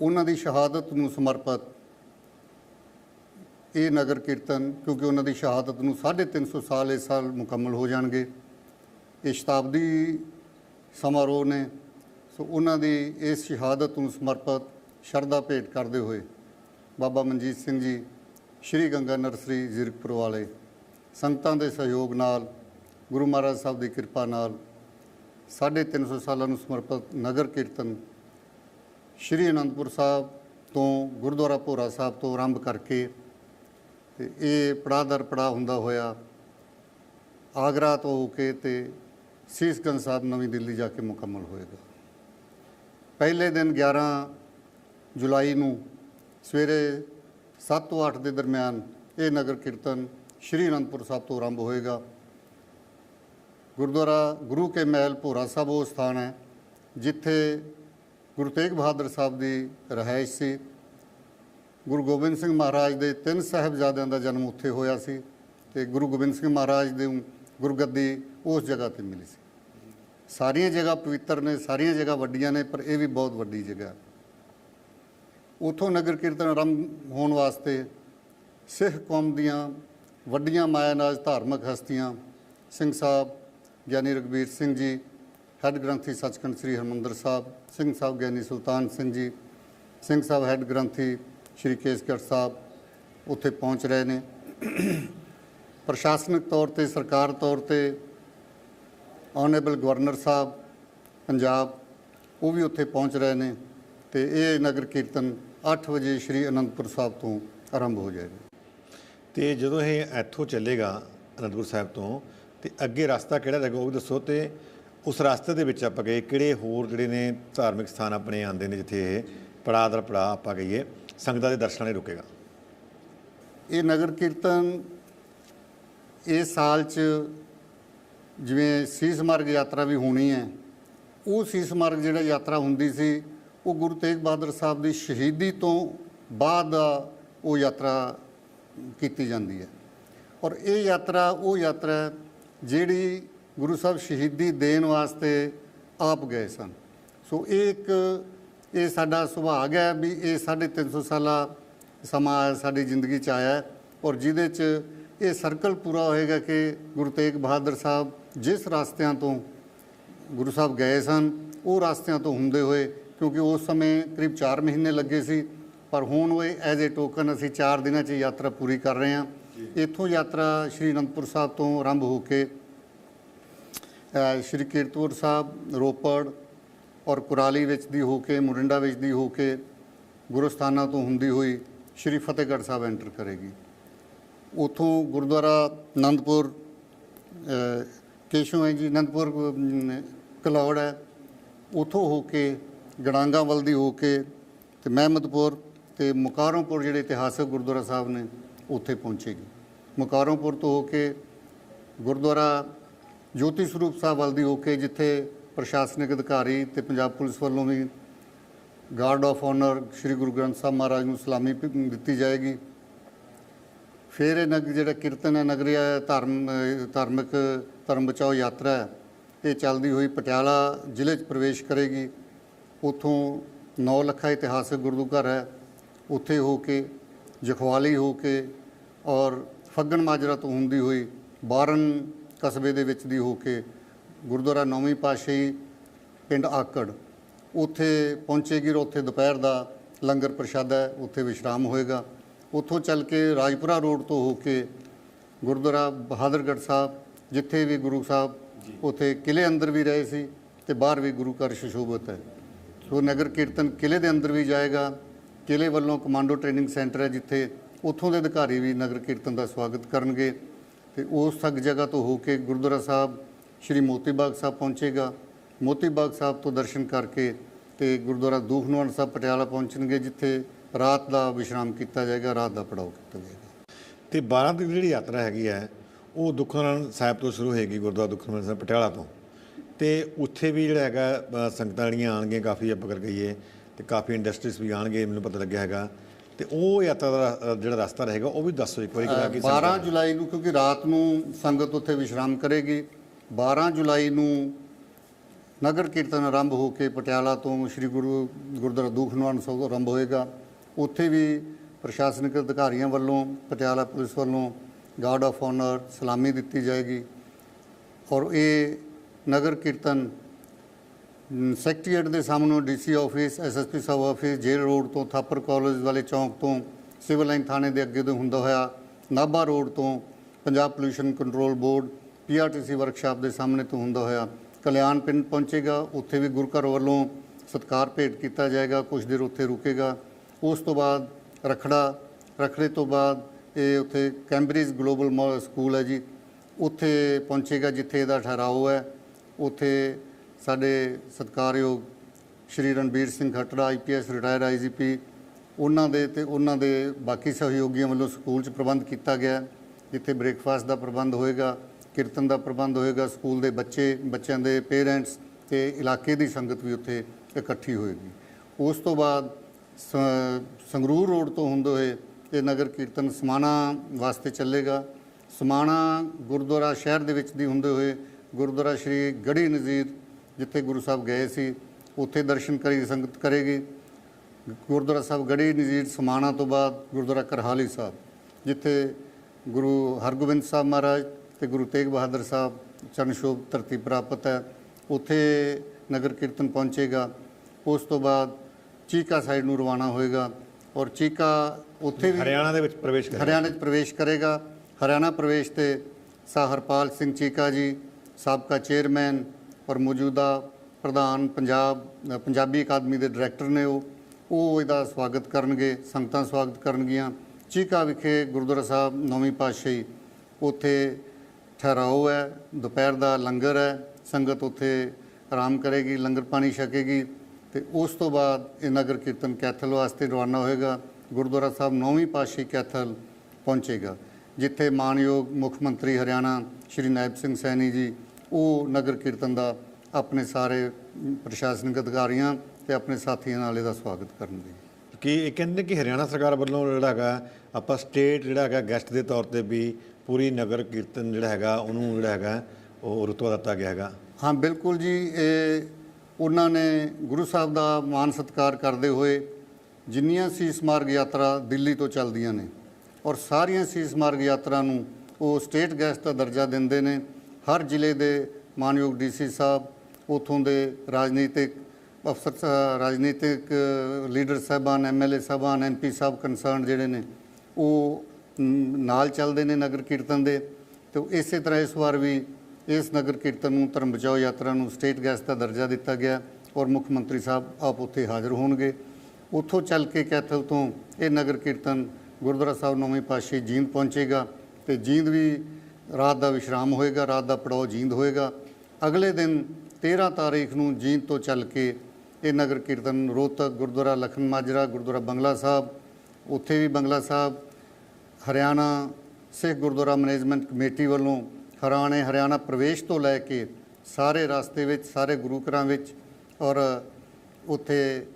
ਉਹਨਾਂ ਦੀ ਸ਼ਹਾਦਤ ਨੂੰ ਸਮਰਪਿਤ ਇਹ ਨਗਰ ਕੀਰਤਨ, ਕਿਉਂਕਿ ਉਹਨਾਂ ਦੀ ਸ਼ਹਾਦਤ ਨੂੰ 350 ਸਾਲ ਇਸ ਸਾਲ ਮੁਕੰਮਲ ਹੋ ਜਾਣਗੇ। ਇਹ ਸ਼ਤਾਬਦੀ ਸਮਾਰੋਹ ਨੇ, ਸੋ ਉਹਨਾਂ ਦੀ ਇਸ ਸ਼ਹਾਦਤ ਨੂੰ ਸਮਰਪਿਤ ਸ਼ਰਧਾ ਭੇਟ ਕਰਦੇ ਹੋਏ ਬਾਬਾ ਮਨਜੀਤ ਸਿੰਘ ਜੀ, ਸ਼੍ਰੀ ਗੰਗਾ ਨਰਸਰੀ ਜ਼ੀਰਕਪੁਰ ਵਾਲੇ ਸੰਗਤਾਂ ਦੇ ਸਹਿਯੋਗ ਨਾਲ, ਗੁਰੂ ਮਹਾਰਾਜ ਸਾਹਿਬ ਦੀ ਕਿਰਪਾ ਨਾਲ 350 ਸਾਲਾਂ ਨੂੰ ਸਮਰਪਿਤ ਨਗਰ ਕੀਰਤਨ ਸ਼੍ਰੀ ਅਨੰਦਪੁਰ ਸਾਹਿਬ ਤੋਂ ਗੁਰਦੁਆਰਾ ਭੋਰਾ ਸਾਹਿਬ ਤੋਂ ਆਰੰਭ ਕਰਕੇ ਤੇ ਇਹ ਪੜਾਅ ਦਰ ਪੜਾਅ ਹੁੰਦਾ ਹੋਇਆ ਆਗਰਾ ਤੋਂ ਹੋ ਕੇ ਤੇ ਸੀਸਗੰਜ ਸਾਹਿਬ ਨਵੀਂ ਦਿੱਲੀ ਜਾ ਕੇ ਮੁਕੰਮਲ ਹੋਏਗਾ। ਪਹਿਲੇ ਦਿਨ 11 ਜੁਲਾਈ ਨੂੰ ਸਵੇਰੇ 7 ਤੋਂ 8 ਦੇ ਦਰਮਿਆਨ ਇਹ ਨਗਰ ਕੀਰਤਨ ਸ਼੍ਰੀ ਅਨੰਦਪੁਰ ਸਾਹਿਬ ਤੋਂ ਆਰੰਭ ਹੋਏਗਾ। ਗੁਰਦੁਆਰਾ ਗੁਰੂ ਕੇ ਮਹਿਲ ਭੋਰਾ ਸਾਹਿਬ ਉਹ ਸਥਾਨ ਹੈ ਜਿੱਥੇ ਗੁਰੂ ਤੇਗ ਬਹਾਦਰ ਸਾਹਿਬ ਦੀ ਰਿਹਾਇਸ਼ ਸੀ। ਗੁਰੂ ਗੋਬਿੰਦ ਸਿੰਘ ਮਹਾਰਾਜ ਦੇ ਤਿੰਨ ਸਾਹਿਬਜ਼ਾਦਿਆਂ ਦਾ ਜਨਮ ਉੱਥੇ ਹੋਇਆ ਸੀ ਤੇ ਗੁਰੂ ਗੋਬਿੰਦ ਸਿੰਘ ਮਹਾਰਾਜ ਦੇ ਗੁਰਗੱਦੀ ਉਸ ਜਗ੍ਹਾ ਤੇ ਮਿਲੀ ਸੀ ਸਾਰੀਆਂ ਜਗ੍ਹਾ ਪਵਿੱਤਰ ਨੇ, ਸਾਰੀਆਂ ਜਗ੍ਹਾ ਵੱਡੀਆਂ ਨੇ, ਪਰ ਇਹ ਵੀ ਬਹੁਤ ਵੱਡੀ ਜਗ੍ਹਾ ਹੈ। ਉਥੋਂ ਨਗਰ ਕੀਰਤਨ ਆਰੰਭ ਹੋਣ ਵਾਸਤੇ ਸਿੱਖ ਕੌਮ ਦੀਆਂ ਵੱਡੀਆਂ ਮਾਇਆਨਾਜ ਧਾਰਮਿਕ ਹਸਤੀਆਂ ਸਿੰਘ ਸਾਹਿਬ, ਗਿਆਨੀ ਰਗਵੀਰ ਸਿੰਘ ਜੀ, ਹੈੱਡ ਗ੍ਰੰਥੀ ਸੱਚਖੰਡ ਸ੍ਰੀ ਹਰਮੰਦਰ ਸਾਹਿਬ, ਸਿੰਘ ਸਾਹਿਬ ਗਿਆਨੀ ਸੁਲਤਾਨ ਸਿੰਘ ਜੀ, ਸਿੰਘ ਸਾਹਿਬ ਹੈੱਡ ਗ੍ਰੰਥੀ ਸ਼੍ਰੀ ਕੇਸਗੜ੍ਹ ਸਾਹਿਬ ਉੱਥੇ ਪਹੁੰਚ ਰਹੇ ਨੇ। ਪ੍ਰਸ਼ਾਸਨਿਕ ਤੌਰ ਤੇ, ਸਰਕਾਰ ਤੌਰ ਤੇ ਆਨਰੇਬਲ ਗਵਰਨਰ ਸਾਹਿਬ, ਪੰਜਾਬ, ਉਹ ਵੀ ਉੱਥੇ ਪਹੁੰਚ ਰਹੇ ਨੇ ਤੇ ਇਹ ਨਗਰ ਕੀਰਤਨ 8 ਵਜੇ ਸ਼੍ਰੀ ਅਨੰਦਪੁਰ ਸਾਹਿਬ ਤੋਂ ਆਰੰਭ ਹੋ ਜਾਏਗਾ। ਤੇ ਜਦੋਂ ਇਹ ਇੱਥੋਂ ਚੱਲੇਗਾ ਅਨੰਦਪੁਰ ਸਾਹਿਬ ਤੋਂ, ਤੇ ਅੱਗੇ ਰਸਤਾ ਕਿਹੜਾ ਰਹੇਗਾ ਉਹ ਵੀ ਦੱਸੋ ਤੇ ਉਸ ਰਸਤੇ ਦੇ ਵਿੱਚ ਆਪਾਂ ਗਏ, ਕਿਹੜੇ ਹੋਰ ਜਿਹੜੇ ਨੇ ਧਾਰਮਿਕ ਸਥਾਨ ਆਪਣੇ ਆਉਂਦੇ ਨੇ ਜਿੱਥੇ ਇਹ ਪੜਾਅ ਦਰ ਪੜਾਅ ਆਪਾਂ ਕਹੀਏ। ਸੰਗਤਾਂ ਦੇ ਦਰਸ਼ਨਾਂ ਲਈ ਰੁਕੇਗਾ। ਇਹ ਨਗਰ ਕੀਰਤਨ ਇਸ ਸਾਲ 'ਚ ਜਿਵੇਂ ਸੀਸ ਮਾਰਗ ਯਾਤਰਾ ਵੀ ਹੋਣੀ ਹੈ, ਉਹ ਸੀਸ ਮਾਰਗ ਜਿਹੜਾ ਯਾਤਰਾ ਹੁੰਦੀ ਸੀ, ਉਹ ਗੁਰੂ ਤੇਗ ਬਹਾਦਰ ਸਾਹਿਬ ਦੀ ਸ਼ਹੀਦੀ ਤੋਂ ਬਾਅਦ ਉਹ ਯਾਤਰਾ ਕੀਤੀ ਜਾਂਦੀ ਹੈ। ਔਰ ਇਹ ਯਾਤਰਾ, ਉਹ ਯਾਤਰਾ ਜਿਹੜੀ ਗੁਰੂ ਸਾਹਿਬ ਸ਼ਹੀਦੀ ਦੇਣ ਵਾਸਤੇ ਆਪ ਗਏ ਸਨ। ਸੋ ਇਹ ਇੱਕ ਇਹ ਸਾਡਾ ਸੁਭਾਗ ਹੈ ਵੀ ਇਹ 350 ਸਾਲਾ ਸਮਾਂ ਸਾਡੀ ਜ਼ਿੰਦਗੀ ਚ ਆਇਆ ਔਰ ਜਿਹਦੇ ਚ ਇਹ ਸਰਕਲ ਪੂਰਾ ਹੋਏਗਾ ਕਿ ਗੁਰੂ ਤੇਗ ਬਹਾਦਰ ਸਾਹਿਬ ਜਿਸ ਰਸਤਿਆਂ ਤੋਂ ਗੁਰੂ ਸਾਹਿਬ ਗਏ ਸਨ ਉਹ ਰਸਤਿਆਂ ਤੋਂ ਹੁੰਦੇ ਹੋਏ ਕਿਉਂਕਿ ਉਸ ਸਮੇਂ ਕਰੀਬ 4 ਮਹੀਨੇ ਲੱਗੇ ਸੀ ਪਰ ਹੁਣ ਉਹ ਐਜ਼ ਏ ਟੋਕਨ ਅਸੀਂ 4 ਦਿਨਾਂ 'ਚ ਯਾਤਰਾ ਪੂਰੀ ਕਰ ਰਹੇ ਹਾਂ। ਇੱਥੋਂ ਯਾਤਰਾ ਸ਼੍ਰੀ ਅਨੰਦਪੁਰ ਸਾਹਿਬ ਤੋਂ ਆਰੰਭ ਹੋ ਕੇ ਅ, ਸ਼੍ਰੀ ਕੀਰਤਪੁਰ ਸਾਹਿਬ ਰੋਪੜ ਔਰ ਕੁਰਾਲੀ ਵਿੱਚ ਦੀ ਹੋ ਕੇ ਮੁਰਿੰਡਾ ਵਿੱਚ ਦੀ ਹੋ ਕੇ ਗੁਰਸਥਾਨਾਂ ਤੋਂ ਹੁੰਦੀ ਹੋਈ ਸ਼੍ਰੀ ਫਤਿਹਗੜ੍ਹ ਸਾਹਿਬ ਐਂਟਰ ਕਰੇਗੀ। ਉਥੋਂ ਗੁਰਦੁਆਰਾ ਆਨੰਦਪੁਰ ਅ, ਕੇਸ਼ੋ ਹੈ ਜੀ ਅਨੰਦਪੁਰ ਕਲੌੜ ਹੈ। ਉਥੋਂ ਹੋ ਕੇ ਗੜਾਂਗਾ ਵੱਲ ਦੀ ਹੋ ਕੇ ਤੇ ਮਹਿਮਦਪੁਰ ਤੇ ਮੁਕਾਰਮਪੁਰ ਜਿਹੜੇ ਇਤਿਹਾਸਕ ਗੁਰਦੁਆਰਾ ਸਾਹਿਬ ਨੇ ਉੱਥੇ ਪਹੁੰਚੇਗੀ। ਮੁਕਾਰਮਪੁਰ ਤੋਂ ਹੋ ਕੇ ਗੁਰਦੁਆਰਾ ਜੋਤੀ ਸਰੂਪ ਸਾਹਿਬ ਵੱਲ ਦੀ ਹੋ ਕੇ ਜਿੱਥੇ ਪ੍ਰਸ਼ਾਸਨਿਕ ਅਧਿਕਾਰੀ ਤੇ ਪੰਜਾਬ ਪੁਲਿਸ ਵੱਲੋਂ ਵੀ guard of honour Sri Guru Granth Sahib Maharaj ਨੂੰ ਸਲਾਮੀ ਪ- ਦਿੱਤੀ ਜਾਏਗੀ। ਫਿਰ ਇਹ ਨਗ ਜਿਹੜਾ ਕੀਰਤਨ ਹੈ ਨਗਰੀਆ ਧਰਮ ਧਾਰਮਿਕ, ਧਰਮ ਬਚਾਓ ਯਾਤਰਾ ਹੈ, ਇਹ ਚੱਲਦੀ ਹੋਈ ਪਟਿਆਲਾ ਜ਼ਿਲ੍ਹੇ 'ਚ ਪ੍ਰਵੇਸ਼ ਕਰੇਗੀ। ਉਥੋਂ 9 ਲੱਖਾ ਇਤਿਹਾਸਕ ਗੁਰੂ ਘਰ ਹੈ। ਉੱਥੇ ਹੋ ਕੇ ਜਖਵਾਲੀ ਹੋ ਕੇ ਔਰ ਫੱਗਣ ਮਾਜਰਾ ਤੋਂ ਹੁੰਦੀ ਹੋਈ ਬਾਰਨ ਕਸਬੇ ਦੇ ਵਿੱਚ ਦੀ ਹੋ ਕੇ ਗੁਰਦੁਆਰਾ ਨੌਵੀਂ ਪਾਤਸ਼ਾਹੀ ਪਿੰਡ ਆਕੜ। ਉੱਥੇ ਪਹੁੰਚੇਗੀ ਔਰ ਉੱਥੇ ਦੁਪਹਿਰ ਦਾ ਲੰਗਰ ਪ੍ਰਸ਼ਾਦਾ ਹੈ ਉੱਥੇ ਵਿਸ਼ਰਾਮ ਹੋਏਗਾ। ਉੱਥੋਂ ਚੱਲ ਕੇ ਰਾਜਪੁਰਾ ਰੋਡ ਤੋਂ ਹੋ ਕੇ ਗੁਰਦੁਆਰਾ ਬਹਾਦਰਗੜ੍ਹ ਸਾਹਿਬ ਜਿੱਥੇ ਵੀ ਗੁਰੂ ਸਾਹਿਬ ਉੱਥੇ ਕਿਲੇ ਅੰਦਰ ਵੀ ਰਹੇ ਸੀ ਤੇ ਬਾਹਰ ਵੀ ਗੁਰੂ ਘਰ ਸੁਸ਼ੋਭਿਤ ਹੈ। ਸੋ ਨਗਰ ਕੀਰਤਨ ਕਿਲੇ ਦੇ ਅੰਦਰ ਵੀ ਜਾਏਗਾ। ਕਿਲੇ ਵੱਲੋਂ ਕਮਾਂਡੋ ਟ੍ਰੇਨਿੰਗ ਸੈਂਟਰ ਹੈ ਜਿੱਥੇ ਉੱਥੋਂ ਦੇ ਅਧਿਕਾਰੀ ਵੀ ਨਗਰ ਕੀਰਤਨ ਦਾ ਸਵਾਗਤ ਕਰਨਗੇ। ਤੇ ਉਸ ਤੱਕ ਜਗ੍ਹਾ ਤੋਂ ਹੋ ਕੇ ਗੁਰਦੁਆਰਾ ਸਾਹਿਬ ਸ਼੍ਰੀ ਮੋਤੀ ਬਾਗ ਸਾਹਿਬ ਪਹੁੰਚੇਗਾ। ਮੋਤੀ ਬਾਗ ਸਾਹਿਬ ਤੋਂ ਦਰਸ਼ਨ ਕਰਕੇ ਤੇ ਗੁਰਦੁਆਰਾ ਦੂਖਨਿਵਾਰਨ ਸਾਹਿਬ ਪਟਿਆਲਾ ਪਹੁੰਚਣਗੇ ਜਿੱਥੇ ਰਾਤ ਦਾ ਵਿਸ਼ਰਾਮ ਕੀਤਾ ਜਾਏਗਾ ਰਾਤ ਦਾ ਪੜਾਅ ਕੀਤਾ ਜਾਏਗਾ। ਤੇ 12 ਤਰੀਕ ਦੀ ਜਿਹੜੀ ਯਾਤਰਾ ਹੈਗੀ ਹੈ ਉਹ ਦੁਖਨਿਵਾਰਨ ਸਾਹਿਬ ਤੋਂ ਸ਼ੁਰੂ ਹੋਏਗੀ ਗੁਰਦੁਆਰਾ ਦੁਖਨਿਵਾਰਨ ਸਾਹਿਬ ਪਟਿਆਲਾ ਤੋਂ। ਤੇ ਉੱਥੇ ਵੀ ਜਿਹੜਾ ਹੈਗਾ ਸੰਗਤਾਂ ਜਿਹੜੀਆਂ ਆਣਗੀਆਂ ਕਾਫੀ ਆਪਾਂ ਕਰ ਗਈਏ ਤੇ ਕਾਫੀ ਇੰਡਸਟਰੀਜ਼ ਵੀ ਆਣਗੇ ਮੈਨੂੰ ਪਤਾ ਲੱਗਿਆ ਹੈਗਾ। ਤੇ ਉਹ ਯਾਤਰਾ ਦਾ ਜਿਹੜਾ ਰਸਤਾ ਰਹੇਗਾ ਉਹ ਵੀ ਦੱਸੋ ਇੱਕ ਵਾਰੀ ਕਿ 12 ਜੁਲਾਈ ਨੂੰ ਕਿਉਂਕਿ ਰਾਤ ਨੂੰ ਸੰਗਤ ਉੱਥੇ ਵਿਸ਼ਰਾਮ ਕਰੇਗੀ। 12 ਜੁਲਾਈ ਨੂੰ ਨਗਰ ਕੀਰਤਨ ਆਰੰਭ ਹੋ ਕੇ ਪਟਿਆਲਾ ਤੋਂ ਸ੍ਰੀ ਗੁਰੂ ਗੁਰਦੁਆਰਾ ਦੂਖਨਿਵਾਰਨ ਸਾਹਿਬ ਤੋਂ ਆਰੰਭ ਹੋਏਗਾ। ਉੱਥੇ ਵੀ ਪ੍ਰਸ਼ਾਸਨਿਕ ਅਧਿਕਾਰੀਆਂ ਵੱਲੋਂ, ਪਟਿਆਲਾ ਪੁਲਿਸ ਵੱਲੋਂ ਗਾਰਡ ਆਫ ਆਨਰ ਸਲਾਮੀ ਦਿੱਤੀ ਜਾਏਗੀ। ਔਰ ਇਹ ਨਗਰ ਕੀਰਤਨ ਸੈਕਟਰੀਏਟ ਦੇ ਸਾਹਮਣੇ ਡੀਸੀ ਆਫਿਸ ਐਸਐਸਪੀ ਸਾਹਿਬ ਆਫਿਸ ਜੇਲ ਰੋਡ ਤੋਂ ਥਾਪਰ ਕਾਲਜ ਵਾਲੇ ਚੌਂਕ ਤੋਂ ਸਿਵਲ ਲਾਈਨ ਥਾਣੇ ਦੇ ਅੱਗੇ ਤੋਂ ਹੁੰਦਾ ਹੋਇਆ ਨਾਭਾ ਰੋਡ ਤੋਂ Punjab pollution control board PRTC workshop ਦੇ ਸਾਹਮਣੇ ਤੋਂ ਹੁੰਦਾ ਹੋਇਆ ਕਲਿਆਣ ਪਿੰਡ ਪਹੁੰਚੇਗਾ, ਉੱਥੇ ਵੀ ਗੁਰੂ ਘਰ ਵੱਲੋਂ ਸਤਕਾਰ ਭੇਟ ਕੀਤਾ ਜਾਏਗਾ ਕੁਝ ਦੇਰ ਉੱਥੇ ਰੁਕੇਗਾ। ਉਸ ਤੋਂ ਬਾਅਦ ਰਖੜਾ, ਰਖੜੇ ਤੋਂ ਬਾਅਦ ਇਹ ਉੱਥੇ ਕੈਂਬਰਿਜ ਗਲੋਬਲ ਮਾ- ਸਕੂਲ ਹੈ ਜੀ। ਉੱਥੇ ਪਹੁੰਚੇਗਾ ਜਿੱਥੇ ਇਹਦਾ ਠਹਿਰਾਓ ਹੈ। ਉੱਥੇ ਸਾਡੇ ਸਤਿਕਾਰਯੋਗ Shri Ranbir Singh Khattra IPS retire IGP ਉਹਨਾਂ ਦੇ ਤੇ ਉਹਨਾਂ ਦੇ ਬਾਕੀ ਸਹਿਯੋਗੀਆਂ ਵੱਲੋਂ ਸਕੂਲ 'ਚ ਪ੍ਰਬੰਧ ਕੀਤਾ ਗਿਆ, ਜਿੱਥੇ ਬ੍ਰੇਕਫਾਸਟ ਦਾ ਪ੍ਰਬੰਧ ਹੋਏਗਾ। ਕੀਰਤਨ ਦਾ ਪ੍ਰਬੰਧ ਹੋਏਗਾ, ਸਕੂਲ ਦੇ ਬੱਚੇ, ਬੱਚਿਆਂ ਦੇ ਪੇਰੈਂਟਸ ਤੇ ਇਲਾਕੇ ਦੀ ਸੰਗਤ ਵੀ ਉੱਥੇ ਇਕੱਠੀ ਹੋਏਗੀ। ਉਸ ਤੋਂ ਬਾਅਦ ਸ- ਸੰਗਰੂਰ ਰੋਡ ਤੋਂ ਹੁੰਦੇ ਹੋਏ ਇਹ ਨਗਰ ਕੀਰਤਨ ਸਮਾਣਾ ਵਾਸਤੇ ਚੱਲੇਗਾ। ਸਮਾਣਾ ਗੁਰਦੁਆਰਾ ਸ਼ਹਿਰ ਦੇ ਵਿੱਚ ਦੀ ਹੁੰਦੇ ਹੋਏ ਗੁਰਦੁਆਰਾ ਸ਼੍ਰੀ ਗੜੀ ਨਜ਼ੀਰ ਜਿੱਥੇ ਗੁਰੂ ਸਾਹਿਬ ਗਏ ਸੀ, ਉੱਥੇ ਦਰਸ਼ਨ ਕਰੀ ਸੰਗਤ ਕਰੇਗੀ। ਗੁਰਦੁਆਰਾ ਸਾਹਿਬ ਗੜੀ ਨਜ਼ੀਰ ਸਮਾਣਾ ਤੋਂ ਬਾਅਦ ਗੁਰਦੁਆਰਾ ਕਰਹਾਲੀ ਸਾਹਿਬ, ਜਿੱਥੇ ਗੁਰੂ ਹਰਗੋਬਿੰਦ ਸਾਹਿਬ ਮਹਾਰਾਜ ਤੇ ਗੁਰੂ ਤੇਗ ਬਹਾਦਰ ਸਾਹਿਬ ਚਰਨਸ਼ੋਭ ਧਰਤੀ ਪ੍ਰਾਪਤ ਹੈ ਉੱਥੇ ਨਗਰ ਕੀਰਤਨ ਪਹੁੰਚੇਗਾ ਉਸ ਤੋਂ ਬਾਅਦ ਚੀਕਾ ਸਾਈਡ ਨੂੰ ਰਵਾਨਾ ਹੋਏਗਾ ਔਰ ਚੀਕਾ ਉੱਥੇ ਵੀ ਹਰਿਆਣਾ ਦੇ ਵਿੱਚ ਪ੍ਰਵੇਸ਼ ਕਰੇਗਾ। ਹਰਿਆਣਾ 'ਚ ਪ੍ਰਵੇਸ਼ ਕਰੇਗਾ। ਹਰਿਆਣਾ ਪ੍ਰਵੇਸ਼ ਤੇ ਸਾ ਹਰਪਾਲ ਸਿੰਘ ਚੀਕਾ ਜੀ ਸਾਬਕਾ ਚੇਅਰਮੈਨ ਔਰ ਮੌਜੂਦਾ ਪ੍ਰਧਾਨ ਪੰਜਾਬ ਪੰਜਾਬੀ ਅਕਾਦਮੀ ਦੇ ਡਾਇਰੈਕਟਰ ਨੇ ਉਹ ਉਹ ਇਹਦਾ ਸਵਾਗਤ ਕਰਨਗੇ ਸੰਗਤਾਂ ਸਵਾਗਤ ਕਰਨਗੀਆਂ। ਚੀਕਾ ਵਿਖੇ ਗੁਰਦੁਆਰਾ ਸਾਹਿਬ ਨੌਵੀਂ ਪਾਤਸ਼ਾਹੀ ਉੱਥੇ ਠਹਿਰਾਓ ਹੈ, ਦੁਪਹਿਰ ਦਾ ਲੰਗਰ ਹੈ, ਸੰਗਤ ਉੱਥੇ ਆਰਾਮ ਕਰੇਗੀ, ਲੰਗਰ ਪਾਣੀ ਛਕੇਗੀ ਤੇ ਉਸ ਤੋਂ ਬਾਅਦ ਇਹ ਨਗਰ ਕੀਰਤਨ ਕੈਥਲ ਵਾਸਤੇ ਰਵਾਨਾ ਹੋਏਗਾ, ਗੁਰਦੁਆਰਾ ਸਾਹਿਬ ਨੌਵੀਂ ਪਾਤਸ਼ਾਹੀ ਕੈਥਲ ਪਹੁੰਚੇਗਾ, ਜਿੱਥੇ ਮਾਨਯੋਗ ਮੁੱਖ ਮੰਤਰੀ ਹਰਿਆਣਾ ਸ਼੍ਰੀ ਨਾਇਬ ਸਿੰਘ ਸੈਣੀ ਜੀ, ਉਹ ਨਗਰ ਕੀਰਤਨ ਦਾ ਆਪਣੇ ਸਾਰੇ ਪ੍ਰਸ਼ਾਸਨਿਕ ਅਧਿਕਾਰੀਆਂ ਤੇ ਆਪਣੇ ਸਾਥੀਆਂ ਨਾਲ ਇਹਦਾ ਸਵਾਗਤ ਕਰਨਗੇ। ਕਿ ਇਹ ਕਹਿੰਦੇ ਕਿ ਹਰਿਆਣਾ ਸਰਕਾਰ ਵੱਲੋਂ ਜਿਹੜਾ ਹੈਗਾ, ਆਪਾਂ ਸਟੇਟ ਜਿਹੜਾ ਹੈਗਾ ਗੈਸਟ ਦੇ ਤੌਰ ਤੇ ਵੀ ਪੂਰੀ ਨਗਰ ਕੀਰਤਨ ਜਿਹੜਾ ਹੈਗਾ, ਉਹਨੂੰ ਜਿਹੜਾ ਹੈਗਾ, ਉਹ ਰੁਤਬਾ ਦਿੱਤਾ ਗਿਆ ਹੈਗਾ। ਹਾਂ, ਬਿਲਕੁਲ ਜੀ, ਇਹ ਉਹਨਾਂ ਨੇ ਗੁਰੂ ਸਾਹਿਬ ਦਾ ਮਾਨ ਸਤਿਕਾਰ ਕਰਦੇ ਹੋਏ ਜਿੰਨੀਆਂ ਸੀਸ ਮਾਰਗ ਯਾਤਰਾ ਦਿੱਲੀ ਤੋਂ ਚੱਲਦੀਆਂ ਨੇ ਔਰ ਸਾਰੀਆਂ ਸੀਸ ਮਾਰਗ ਯਾਤਰਾ ਨੂੰ ਉਹ ਸਟੇਟ ਗੈਸਟ ਦਾ ਦਰਜਾ ਦਿੰਦੇ ਨੇ। ਹਰ ਜ਼ਿਲ੍ਹੇ ਦੇ ਮਾਨਯੋਗ ਡੀਸੀ ਸਾਹਿਬ, ਉਥੋਂ ਦੇ ਰਾਜਨੀਤਿਕ ਅਫਸਰ ਸਾ- ਰਾਜਨੀਤਿਕ ਲੀਡਰ ਸਾਹਿਬਾਨ ਐਮਐਲਏ ਸਾਹਿਬਾਨ ਐਮਪੀ ਸਾਹਿਬ ਕੰਸਰਨ ਜਿਹੜੇ ਨੇ, ਉਹ ਨਾਲ ਚੱਲਦੇ ਨੇ ਨਗਰ ਕੀਰਤਨ ਦੇ। ਤੇ ਇਸੇ ਤਰ੍ਹਾਂ ਇਸ ਵਾਰ ਵੀ ਇਸ ਨਗਰ ਕੀਰਤਨ ਨੂੰ ਧਰਮ ਬਚਾਓ ਯਾਤਰਾ ਨੂੰ ਸਟੇਟ ਗੈਸਟ ਦਾ ਦਰਜਾ ਦਿੱਤਾ ਗਿਆ ਔਰ ਮੁੱਖ ਮੰਤਰੀ ਸਾਹਿਬ ਆਪ ਉੱਥੇ ਹਾਜ਼ਰ ਹੋਣਗੇ। ਉੱਥੋਂ ਚੱਲ ਕੇ ਕੈਥਲ ਤੋਂ ਇਹ ਨਗਰ ਕੀਰਤਨ ਗੁਰਦੁਆਰਾ ਸਾਹਿਬ ਨੌਵੇਂ ਪਾਤਸ਼ਾਹੀ ਜੀਂਦ ਪਹੁੰਚੇਗਾ ਤੇ ਜੀਂਦ ਵੀ ਰਾਤ ਦਾ ਵਿਸ਼ਰਾਮ ਹੋਏਗਾ, ਰਾਤ ਦਾ ਪੜਾਓ ਜੀਂਦ ਹੋਏਗਾ। ਅਗਲੇ ਦਿਨ 13 ਤਾਰੀਖ ਨੂੰ ਜੀਂਦ ਤੋਂ ਚੱਲ ਕੇ ਇਹ ਨਗਰ ਕੀਰਤਨ ਰੋਹਤਕ, ਗੁਰਦੁਆਰਾ ਲਖਨ ਮਾਜਰਾ, ਗੁਰਦੁਆਰਾ ਬੰਗਲਾ ਸਾਹਿਬ, ਉੱਥੇ ਵੀ ਬੰਗਲਾ ਸਾਹਿਬ ਹਰਿਆਣਾ ਸਿੱਖ ਗੁਰਦੁਆਰਾ ਮੈਨੇਜਮੈਂਟ ਕਮੇਟੀ ਵੱਲੋਂ ਹਰਿਆਣੇ ਹਰਿਆਣਾ ਪ੍ਰਵੇਸ਼ ਤੋਂ ਲੈ ਕੇ ਸਾਰੇ ਰਸਤੇ ਵਿੱਚ, ਸਾਰੇ ਗੁਰੂ ਘਰਾਂ ਵਿੱਚ ਔਰ ਉੱਥੇ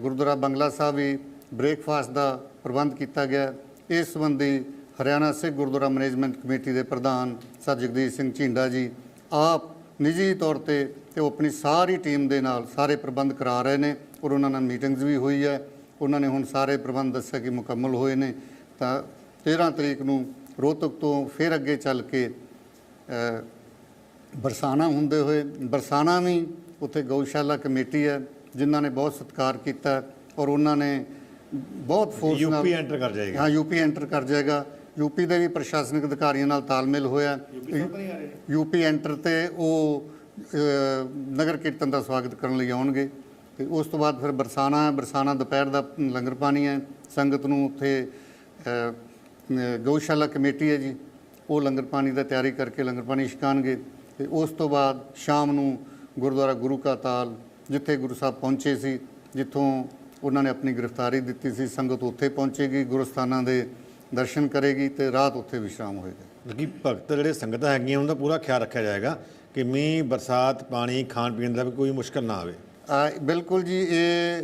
ਗੁਰਦੁਆਰਾ ਬੰਗਲਾ ਸਾਹਿਬ ਵੀ ਬ੍ਰੇਕਫਾਸਟ ਦਾ ਪ੍ਰਬੰਧ ਕੀਤਾ ਗਿਆ। ਇਸ ਸੰਬੰਧੀ ਹਰਿਆਣਾ ਸਿੱਖ ਗੁਰਦੁਆਰਾ ਮੈਨੇਜਮੈਂਟ ਕਮੇਟੀ ਦੇ ਪ੍ਰਧਾਨ ਸਰ ਜਗਦੀਸ਼ ਸਿੰਘ ਝਿੰਡਾ ਜੀ ਆਪ ਨਿੱਜੀ ਤੌਰ ਤੇ ਤੇ ਉਹ ਆਪਣੀ ਸਾਰੀ ਟੀਮ ਦੇ ਨਾਲ ਸਾਰੇ ਪ੍ਰਬੰਧ ਕਰਾ ਰਹੇ ਨੇ ਔਰ ਉਹਨਾਂ ਨਾਲ ਮੀਟਿੰਗਸ ਵੀ ਹੋਈ ਹੈ। ਉਹਨਾਂ ਨੇ ਹੁਣ ਸਾਰੇ ਪ੍ਰਬੰਧ ਦੱਸਿਆ ਕਿ ਮੁਕੰਮਲ ਹੋਏ ਨੇ। ਤਾਂ 13 ਤਰੀਕ ਨੂੰ ਰੋਹਤਕ ਤੋਂ ਫਿਰ ਅੱਗੇ ਚੱਲ ਕੇ ਅ, ਬਰਸਾਨਾ ਹੁੰਦੇ ਹੋਏ ਬਰਸਾਨਾ ਵੀ ਉੱਥੇ ਗਊਸ਼ਾਲਾ ਕਮੇਟੀ ਹੈ ਜਿਨ੍ਹਾਂ ਨੇ ਬਹੁਤ ਸਤਿਕਾਰ ਕੀਤਾ ਔਰ ਉਹਨਾਂ ਨੇ ਬਹੁਤ ਫੋਰਸ ਨਾਲ ਯੂਪੀ ਐਂਟਰ ਕਰ ਜਾਏਗਾ। ਹਾਂ ਯੂਪੀ ਐਂਟਰ ਕਰ ਜਾਏਗਾ। ਯੂਪੀ ਦੇ ਵੀ ਪ੍ਰਸ਼ਾਸਨਿਕ ਅਧਿਕਾਰੀਆਂ ਨਾਲ ਤਾਲਮੇਲ ਹੋਇਆ। ਯੂਪੀ ਐਂਟਰ ਤੇ ਉਹ ਨਗਰ ਕੀਰਤਨ ਦਾ ਸਵਾਗਤ ਕਰਨ ਲਈ ਆਉਣਗੇ। ਤੇ ਉਸ ਤੋਂ ਬਾਅਦ ਫਿਰ ਬਰਸਾਨਾ ਹੈ ਬਰਸਾਨਾ ਦੁਪਹਿਰ ਦਾ ਲੰਗਰ ਪਾਣੀ ਹੈ। ਸੰਗਤ ਨੂੰ ਉੱਥੇ ਗਊਸ਼ਾਲਾ ਕਮੇਟੀ ਹੈ ਜੀ। ਉਹ ਲੰਗਰ ਪਾਣੀ ਦਾ ਤਿਆਰੀ ਕਰਕੇ ਲੰਗਰ ਪਾਣੀ ਛਕਾਣਗੇ ਤੇ ਉਸ ਤੋਂ ਬਾਅਦ ਸ਼ਾਮ ਨੂੰ ਗੁਰਦੁਆਰਾ ਗੁਰੂ ਕਾ ਤਾਲ ਜਿੱਥੇ ਗੁਰੂ ਸਾਹਿਬ ਪਹੁੰਚੇ ਸੀ ਜਿੱਥੋਂ ਉਹਨਾਂ ਨੇ ਆਪਣੀ ਗ੍ਰਿਫਤਾਰੀ ਦਿੱਤੀ ਸੀ ਸੰਗਤ ਉੱਥੇ ਪਹੁੰਚੇਗੀ ਗੁਰਸਥਾਨਾਂ ਦੇ ਦਰਸ਼ਨ ਕਰੇਗੀ ਤੇ ਰਾਤ ਉੱਥੇ ਵਿਸ਼ਰਾਮ ਹੋਏਗਾ। ਕਿ ਭਗਤ ਜਿਹੜੇ ਸੰਗਤਾਂ ਹੈਗੀਆਂ ਉਹਨਾਂ ਦਾ ਪੂਰਾ ਖਿਆਲ ਰੱਖਿਆ ਜਾਏਗਾ ਕਿ ਮੀਂਹ ਬਰਸਾਤ ਪਾਣੀ ਖਾਣ ਪੀਣ ਦਾ ਵੀ ਕੋਈ ਮੁਸ਼ਕਲ ਨਾ ਆਵੇ। ਬਿਲਕੁਲ ਜੀ ਇਹ